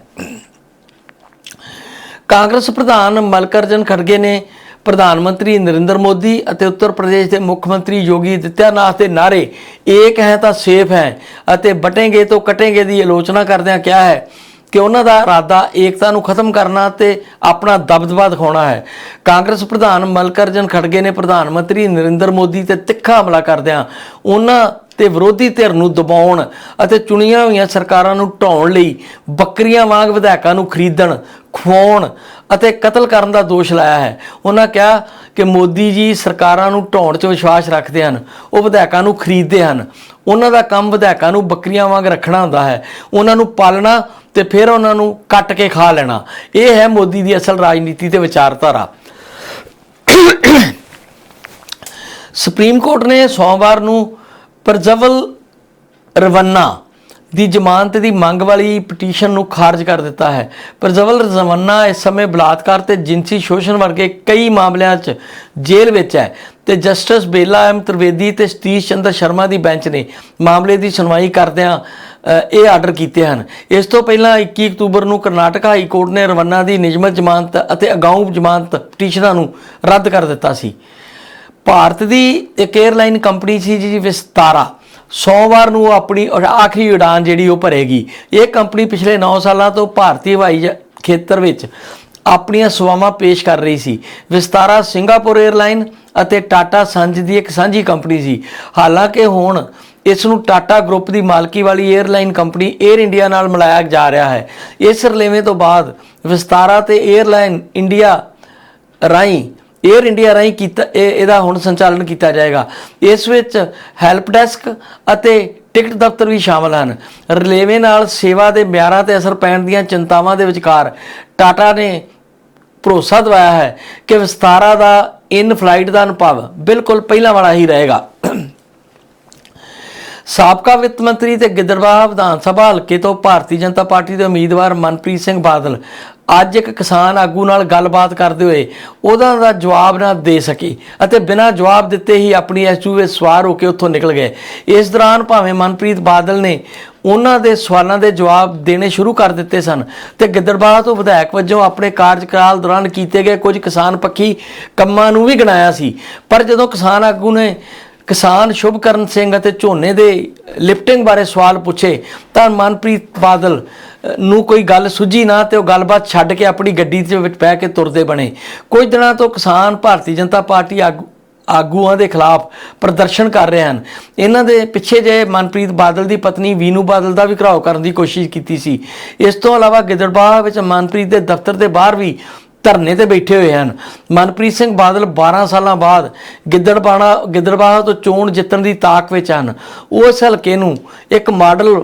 ਕਾਂਗਰਸ ਪ੍ਰਧਾਨ ਮਲਕਰਜਨ ਖੜਗੇ ਨੇ ਪ੍ਰਧਾਨ ਮੰਤਰੀ ਨਰਿੰਦਰ ਮੋਦੀ ਅਤੇ ਉੱਤਰ ਪ੍ਰਦੇਸ਼ ਦੇ ਮੁੱਖ ਮੰਤਰੀ ਯੋਗੀ ਆਦਿੱਤਿਆਨਾਥ ਦੇ ਨਾਰੇ ਏਕ ਹੈ ਤਾਂ ਸੇਫ ਹੈ ਅਤੇ ਬਟੇਂਗੇ ਤੋਂ ਕਟੇਂਗੇ ਦੀ ਆਲੋਚਨਾ ਕਰਦਿਆਂ ਕਿਹਾ ਹੈ ਕਿ ਉਹਨਾਂ ਦਾ ਇਰਾਦਾ ਏਕਤਾ ਨੂੰ ਖਤਮ ਕਰਨਾ ਤੇ ਆਪਣਾ ਦਬਦਬਾ ਦਿਖਾਉਣਾ ਹੈ। ਕਾਂਗਰਸ ਪ੍ਰਧਾਨ ਮਲਕਰਜਨ ਖੜਗੇ ਨੇ ਪ੍ਰਧਾਨ ਮੰਤਰੀ ਨਰਿੰਦਰ ਮੋਦੀ ਤੇ ਤਿੱਖਾ ਹਮਲਾ ਕਰਦਿਆਂ ਉਹਨਾਂ ਤੇ ਵਿਰੋਧੀ ਧਿਰ ਨੂੰ ਦਬਾਉਣ ਅਤੇ ਚੁਣੀਆਂ ਹੋਈਆਂ ਸਰਕਾਰਾਂ ਨੂੰ ਢਾਉਣ ਲਈ ਬੱਕਰੀਆਂ ਵਾਂਗ ਵਿਧਾਇਕਾਂ ਨੂੰ ਖਰੀਦਣ, ਖਵਾਉਣ ਅਤੇ ਕਤਲ ਕਰਨ ਦਾ ਦੋਸ਼ ਲਾਇਆ ਹੈ। ਉਹਨਾਂ ਕਿਹਾ ਕਿ ਮੋਦੀ ਜੀ ਸਰਕਾਰਾਂ ਨੂੰ ਢਾਉਣ 'ਚ ਵਿਸ਼ਵਾਸ ਰੱਖਦੇ ਹਨ, ਉਹ ਵਿਧਾਇਕਾਂ ਨੂੰ ਖਰੀਦਦੇ ਹਨ। ਉਹਨਾਂ ਦਾ ਕੰਮ ਵਿਧਾਇਕਾਂ ਨੂੰ ਬੱਕਰੀਆਂ ਵਾਂਗ ਰੱਖਣਾ ਹੁੰਦਾ ਹੈ। ਉਹਨਾਂ ਨੂੰ ਪਾਲਣਾ ਤੇ ਫਿਰ ਉਹਨਾਂ ਨੂੰ ਕੱਟ ਕੇ ਖਾ ਲੈਣਾ। ਇਹ ਹੈ ਮੋਦੀ ਦੀ ਅਸਲ ਰਾਜਨੀਤੀ ਤੇ ਵਿਚਾਰਧਾਰਾ। ਸੁਪਰੀਮ ਕੋਰਟ ਨੇ ਸੋਮਵਾਰ ਨੂੰ ਪ੍ਰਜਵਲ ਰਵੰਨਾ ਦੀ ਜ਼ਮਾਨਤ ਦੀ ਮੰਗ ਵਾਲੀ ਪਟੀਸ਼ਨ ਨੂੰ ਖਾਰਜ ਕਰ ਦਿੱਤਾ ਹੈ। ਪ੍ਰਜਵਲ ਰਵੰਨਾ ਇਸ ਸਮੇਂ ਬਲਾਤਕਾਰ ਤੇ ਜਿਨਸੀ ਸ਼ੋਸ਼ਣ ਵਰਗੇ ਕਈ ਮਾਮਲਿਆਂ 'ਚ ਜੇਲ੍ਹ ਵਿੱਚ ਹੈ ਤੇ ਜਸਟਿਸ ਬੇਲਾ ਐਮ ਤ੍ਰਿਵੇਦੀ ਤੇ ਸਤੀਸ਼ ਚੰਦਰ ਸ਼ਰਮਾ ਦੀ ਬੈਂਚ ਨੇ ਮਾਮਲੇ ਦੀ ਸੁਣਵਾਈ ਕਰਦਿਆਂ ਇਹ ਆਰਡਰ ਕੀਤੇ ਹਨ। ਇਸ ਤੋਂ ਪਹਿਲਾਂ 21 ਅਕਤੂਬਰ ਨੂੰ ਕਰਨਾਟਕ ਹਾਈ ਕੋਰਟ ਨੇ ਰਵੰਨਾ ਦੀ ਨਿਯਮਤ ਜ਼ਮਾਨਤ ਅਤੇ ਅਗਾਊਂ ਜ਼ਮਾਨਤ ਪਟੀਸ਼ਨਾਂ ਨੂੰ ਰੱਦ ਕਰ ਦਿੱਤਾ ਸੀ। ਭਾਰਤ ਦੀ ਇੱਕ 에ਅਰਲਾਈਨ ਕੰਪਨੀ ਸੀ ਜੀ ਵਿਸਤਾਰਾ। ਸੋਮਵਾਰ ਨੂੰ ਆਪਣੀ ਆਖਰੀ ਉਡਾਨ ਜਿਹੜੀ ਉਹ ਭਰੇਗੀ। ਇਹ ਕੰਪਨੀ ਪਿਛਲੇ 9 ਸਾਲਾਂ ਤੋਂ ਭਾਰਤੀ ਹਵਾਈ ਖੇਤਰ ਵਿੱਚ ਆਪਣੀਆਂ ਸੇਵਾਵਾਂ ਪੇਸ਼ ਕਰ ਰਹੀ ਸੀ। ਵਿਸਤਾਰਾ ਸਿੰਗਾਪੁਰ 에ਅਰਲਾਈਨ ਅਤੇ ਟਾਟਾ ਸੰਜ ਦੀ ਇੱਕ ਸਾਂਝੀ ਕੰਪਨੀ ਸੀ। ਹਾਲਾਂਕਿ ਹੁਣ ਇਸ ਨੂੰ ਟਾਟਾ ਗਰੁੱਪ ਦੀ ਮਾਲਕੀ ਵਾਲੀ 에ਅਰਲਾਈਨ ਕੰਪਨੀ 에ਅਰ ਇੰਡੀਆ ਨਾਲ ਮਿਲਾਇਆ ਜਾ ਰਿਹਾ ਹੈ। ਇਸ ਰਲੇਵੇਂ ਤੋਂ ਬਾਅਦ ਵਿਸਤਾਰਾ ਤੇ 에ਅਰਲਾਈਨ ਇੰਡੀਆ ਰਾਈ 에ਅਰ ਇੰਡੀਆ ਰਾਹੀਂ ਕੀਤਾ ਇਹਦਾ ਹੁਣ ਸੰਚਾਲਨ ਕੀਤਾ ਜਾਏਗਾ। ਇਸ ਵਿੱਚ ਹੈਲਪ ਡੈਸਕ ਅਤੇ ਟਿਕਟ ਦਫ਼ਤਰ ਵੀ ਸ਼ਾਮਲ ਹਨ। ਰਲੇਵੇਂ ਨਾਲ ਸੇਵਾ ਦੇ ਮਿਆਰਾਂ ਤੇ ਅਸਰ ਪੈਣ ਦੀਆਂ ਚਿੰਤਾਵਾਂ ਦੇ ਵਿਚਕਾਰ ਟਾਟਾ ਨੇ ਭਰੋਸਾ ਦਵਾਇਆ ਹੈ ਕਿ ਵਿਸਤਾਰਾ ਦਾ ਇਨ ਫਲਾਈਟ ਦਾ ਅਨੁਭਵ ਬਿਲਕੁਲ ਪਹਿਲਾਂ ਵਾਲਾ ਹੀ ਰਹੇਗਾ। ਸਾਬਕਾ ਵਿੱਤ ਮੰਤਰੀ ਤੇ ਗਿੱਦੜਬਾਹਾ ਵਿਧਾਨ ਸਭਾ ਹਲਕੇ ਤੋਂ ਭਾਰਤੀ ਜਨਤਾ ਪਾਰਟੀ ਦੇ ਉਮੀਦਵਾਰ ਮਨਪ੍ਰੀਤ ਸਿੰਘ ਬਾਦਲ ਅੱਜ ਇੱਕ ਕਿਸਾਨ ਆਗੂ ਨਾਲ ਗੱਲਬਾਤ ਕਰਦੇ ਹੋਏ ਉਹਨਾਂ ਦਾ ਜਵਾਬ ਨਾ ਦੇ ਸਕੇ ਅਤੇ ਬਿਨਾਂ ਜਵਾਬ ਦਿੱਤੇ ਹੀ ਆਪਣੀ ਐਸਯੂਵੀ ਸਵਾਰ ਹੋ ਕੇ ਉੱਥੋਂ ਨਿਕਲ ਗਏ। ਇਸ ਦੌਰਾਨ ਭਾਵੇਂ ਮਨਪ੍ਰੀਤ ਬਾਦਲ ਨੇ ਉਹਨਾਂ ਦੇ ਸਵਾਲਾਂ ਦੇ ਜਵਾਬ ਦੇਣੇ ਸ਼ੁਰੂ ਕਰ ਦਿੱਤੇ ਸਨ ਤੇ ਗਿੱਦੜਬਾਹਾ ਤੋਂ ਵਿਧਾਇਕ ਵਜੋਂ ਆਪਣੇ ਕਾਰਜਕਾਲ ਦੌਰਾਨ ਕੀਤੇ ਗਏ ਕੁਝ ਕਿਸਾਨ ਪੱਖੀ ਕੰਮਾਂ ਨੂੰ ਵੀ ਗਿਣਾਇਆ ਸੀ। ਪਰ ਜਦੋਂ ਕਿਸਾਨ ਆਗੂ ਨੇ ਕਿਸਾਨ ਸ਼ੁਭਕਰਨ ਸਿੰਘ ਅਤੇ ਝੋਨੇ ਦੇ ਲਿਫਟਿੰਗ ਬਾਰੇ ਸਵਾਲ ਪੁੱਛੇ, ਤਾਂ ਮਨਪ੍ਰੀਤ ਬਾਦਲ ਨੂੰ ਕੋਈ ਗੱਲ ਸੁਝੀ ਨਾ ਤੇ ਉਹ ਗੱਲਬਾਤ ਛੱਡ ਕੇ ਆਪਣੀ ਗੱਡੀ ਦੇ ਵਿੱਚ ਬਹਿ ਕੇ ਤੁਰਦੇ ਬਣੇ। ਕੁਝ ਦਿਨਾਂ ਤੋਂ ਕਿਸਾਨ ਭਾਰਤੀ ਜਨਤਾ ਪਾਰਟੀ ਆਗੂ ਆਗੂਆਂ ਦੇ ਖਿਲਾਫ ਪ੍ਰਦਰਸ਼ਨ ਕਰ ਰਹੇ ਹਨ। ਇਹਨਾਂ ਦੇ ਪਿੱਛੇ ਜੇ ਮਨਪ੍ਰੀਤ ਬਾਦਲ ਦੀ ਪਤਨੀ ਵੀਨੂ ਬਾਦਲ ਦਾ ਵੀ ਘਰਾਓ ਕਰਨ ਦੀ ਕੋਸ਼ਿਸ਼ ਕੀਤੀ ਸੀ। ਇਸ ਤੋਂ ਇਲਾਵਾ ਗਿੱਦੜਬਾਹਾ ਵਿੱਚ ਮਨਪ੍ਰੀਤ ਦੇ ਦਫ਼ਤਰ ਦੇ ਬਾਹਰ ਵੀ ਧਰਨੇ ਤੇ ਬੈਠੇ ਹੋਏ ਹਨ। ਮਨਪ੍ਰੀਤ ਸਿੰਘ ਬਾਦਲ 12 ਸਾਲਾਂ ਬਾਅਦ ਗਿੱਦੜਬਾਣਾ ਗਿੱਦੜਬਾਹਾ ਤੋਂ ਚੋਣ ਜਿੱਤਣ ਦੀ ਤਾਕ ਵਿੱਚ ਹਨ। ਉਸ ਹਲਕੇ ਨੂੰ ਇੱਕ ਮਾਡਲ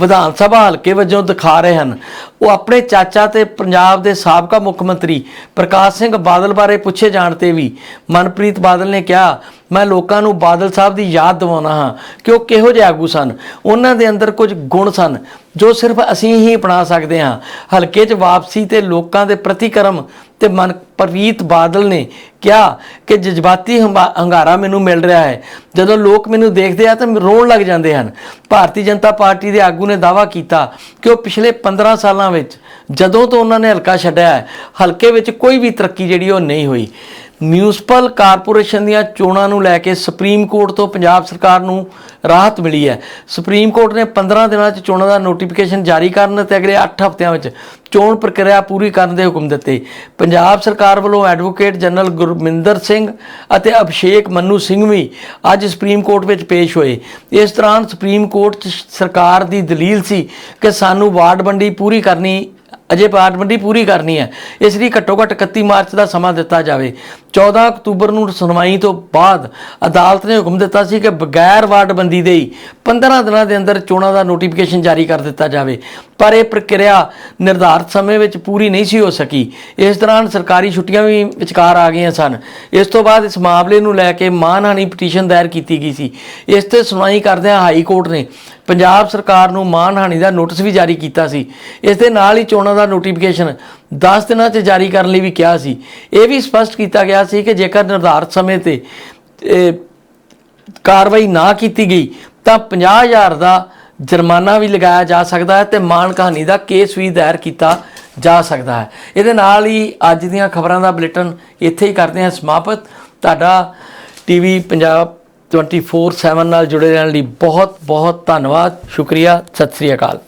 ਵਿਧਾਨ ਸਭਾ ਹਲਕੇ ਵਜੋਂ ਦਿਖਾ ਰਹੇ ਹਨ। ਉਹ ਆਪਣੇ ਚਾਚਾ ਤੇ ਪੰਜਾਬ ਦੇ ਸਾਬਕਾ ਮੁੱਖ ਮੰਤਰੀ ਪ੍ਰਕਾਸ਼ ਸਿੰਘ ਬਾਦਲ ਬਾਰੇ ਪੁੱਛੇ ਜਾਣ ਤੇ ਵੀ ਮਨਪ੍ਰੀਤ ਬਾਦਲ ਨੇ ਕਿਹਾ, ਮੈਂ ਲੋਕਾਂ ਨੂੰ ਬਾਦਲ ਸਾਹਿਬ ਦੀ ਯਾਦ ਦਿਵਾਉਣਾ ਹਾਂ, ਕਿ ਉਹ ਕਿਹੋ ਜਿਹੇ ਆਗੂ ਸਨ? ਉਹਨਾਂ ਦੇ ਅੰਦਰ ਕੁਝ ਗੁਣ ਸਨ, ਜੋ ਸਿਰਫ ਅਸੀਂ ਹੀ ਅਪਣਾ ਸਕਦੇ ਹਾਂ। ਹਲਕੇ 'ਚ ਵਾਪਸੀ ਤੇ ਲੋਕਾਂ ਦੇ ਪ੍ਰਤੀਕਰਮ ਤੇ ਮਨਪ੍ਰੀਤ ਬਾਦਲ ਨੇ ਕਿਹਾ ਕਿ ਜਜ਼ਬਾਤੀ ਹੰਬਾ- ਹੰਗਾਰਾ ਮੈਨੂੰ ਮਿਲ ਰਿਹਾ ਹੈ। ਜਦੋਂ ਲੋਕ ਮੈਨੂੰ ਦੇਖਦੇ ਆ ਤਾਂ ਰੋਣ ਲੱਗ ਜਾਂਦੇ ਹਨ। ਭਾਰਤੀ ਜਨਤਾ ਪਾਰਟੀ ਦੇ ਆਗੂ ਨੇ ਦਾਅਵਾ ਕੀਤਾ ਕਿ ਉਹ ਪਿਛਲੇ 15 ਸਾਲਾਂ ਵਿੱਚ ਜਦੋਂ ਤੋਂ ਉਹਨਾਂ ਨੇ ਹਲਕਾ ਛੱਡਿਆ ਹੈ, ਹਲਕੇ ਵਿੱਚ ਕੋਈ ਵੀ ਤਰੱਕੀ ਜਿਹੜੀ ਉਹ ਨਹੀਂ ਹੋਈ। ਮਿਊਨਿਸਪਲ ਕਾਰਪੋਰੇਸ਼ਨ ਦੀਆਂ ਚੋਣਾਂ ਨੂੰ ਲੈ ਕੇ ਸੁਪਰੀਮ ਕੋਰਟ ਤੋਂ ਪੰਜਾਬ ਸਰਕਾਰ ਨੂੰ ਰਾਹਤ ਮਿਲੀ ਹੈ। ਸੁਪਰੀਮ ਕੋਰਟ ਨੇ 15 ਦਿਨਾਂ 'ਚ ਚੋਣਾਂ ਦਾ ਨੋਟੀਫਿਕੇਸ਼ਨ ਜਾਰੀ ਕਰਨ ਅਤੇ ਅਗਲੇ 8 ਹਫ਼ਤਿਆਂ ਵਿੱਚ ਚੋਣ ਪ੍ਰਕਿਰਿਆ ਪੂਰੀ ਕਰਨ ਦੇ ਹੁਕਮ ਦਿੱਤੇ। ਪੰਜਾਬ ਸਰਕਾਰ ਵੱਲੋਂ ਐਡਵੋਕੇਟ ਜਨਰਲ ਗੁਰਮਿੰਦਰ ਸਿੰਘ ਅਤੇ ਅਭਿਸ਼ੇਕ ਮੰਨੂ ਸਿੰਘ ਵੀ ਅੱਜ ਸੁਪਰੀਮ ਕੋਰਟ ਵਿੱਚ ਪੇਸ਼ ਹੋਏ। ਇਸ ਦੌਰਾਨ ਸੁਪਰੀਮ ਕੋਰਟ 'ਚ ਸਰਕਾਰ ਦੀ ਦਲੀਲ ਸੀ ਕਿ ਸਾਨੂੰ ਵਾਰਡ ਵੰਡੀ ਪੂਰੀ ਕਰਨੀ, ਅਜੇ ਪਾਰਟ ਮੰਡੀ ਪੂਰੀ ਕਰਨੀ ਹੈ। ਇਸ ਲਈ ਘੱਟੋ ਘੱਟ 31 ਮਾਰਚ ਦਾ ਸਮਾਂ ਦਿੱਤਾ ਜਾਵੇ। 14 ਅਕਤੂਬਰ ਨੂੰ ਸੁਣਵਾਈ ਤੋਂ ਬਾਅਦ ਅਦਾਲਤ ਨੇ ਹੁਕਮ ਦਿੱਤਾ ਸੀ ਕਿ ਬਗੈਰ ਵਾਰਡਬੰਦੀ ਦੇ ਹੀ 15 ਦਿਨਾਂ ਦੇ ਅੰਦਰ ਚੋਣਾਂ ਦਾ ਨੋਟੀਫਿਕੇਸ਼ਨ ਜਾਰੀ ਕਰ ਦਿੱਤਾ ਜਾਵੇ। ਪਰ ਇਹ ਪ੍ਰਕਿਰਿਆ ਨਿਰਧਾਰਤ ਸਮੇਂ ਵਿੱਚ ਪੂਰੀ ਨਹੀਂ ਸੀ ਹੋ ਸਕੀ। ਇਸ ਦੌਰਾਨ ਸਰਕਾਰੀ ਛੁੱਟੀਆਂ ਵੀ ਵਿਚਕਾਰ ਆ ਗਈਆਂ ਸਨ। ਇਸ ਤੋਂ ਬਾਅਦ ਇਸ ਮਾਮਲੇ ਨੂੰ ਲੈ ਕੇ ਮਾਨਹਾਨੀ ਪਟੀਸ਼ਨ ਦਾਇਰ ਕੀਤੀ ਗਈ ਸੀ। ਇਸ ਤੇ ਸੁਣਵਾਈ ਕਰਦਿਆਂ ਹਾਈ ਕੋਰਟ ਨੇ ਪੰਜਾਬ ਸਰਕਾਰ ਨੂੰ ਮਾਨਹਾਨੀ ਦਾ ਨੋਟਿਸ ਵੀ ਜਾਰੀ ਕੀਤਾ ਸੀ। ਇਸ ਦੇ ਨਾਲ ਹੀ ਚੋਣਾਂ ਦਾ ਨੋਟੀਫਿਕੇਸ਼ਨ 10 ਦਿਨਾਂ 'ਚ ਜਾਰੀ ਕਰਨ ਲਈ ਵੀ ਕਿਹਾ ਸੀ। ਇਹ ਵੀ ਸਪਸ਼ਟ ਕੀਤਾ ਗਿਆ ਸੀ ਕਿ ਜੇਕਰ ਨਿਰਧਾਰਤ ਸਮੇਂ ਤੇ ਕਾਰਵਾਈ ਨਾ ਕੀਤੀ ਗਈ, ਤਾਂ 50000 ਦਾ ਜੁਰਮਾਨਾ ਵੀ ਲਗਾਇਆ ਜਾ ਸਕਦਾ ਹੈ ਤੇ ਮਾਨ ਕਹਾਣੀ ਦਾ ਕੇਸ ਵੀ ਦਾਇਰ ਕੀਤਾ ਜਾ ਸਕਦਾ ਹੈ। ਇਹਦੇ ਨਾਲ ਹੀ ਅੱਜ ਦੀਆਂ ਖਬਰਾਂ ਦਾ ਬੁਲੇਟਿਨ ਇੱਥੇ ਹੀ ਕਰਦੇ ਹਾਂ ਸਮਾਪਤ। ਤੁਹਾਡਾ ਟੀਵੀ ਪੰਜਾਬ 24/7 ਨਾਲ ਜੁੜੇ ਰਹਿਣ ਲਈ ਬਹੁਤ ਬਹੁਤ ਧੰਨਵਾਦ। ਸ਼ੁਕਰੀਆ। ਸਤਿ ਸ੍ਰੀ ਅਕਾਲ।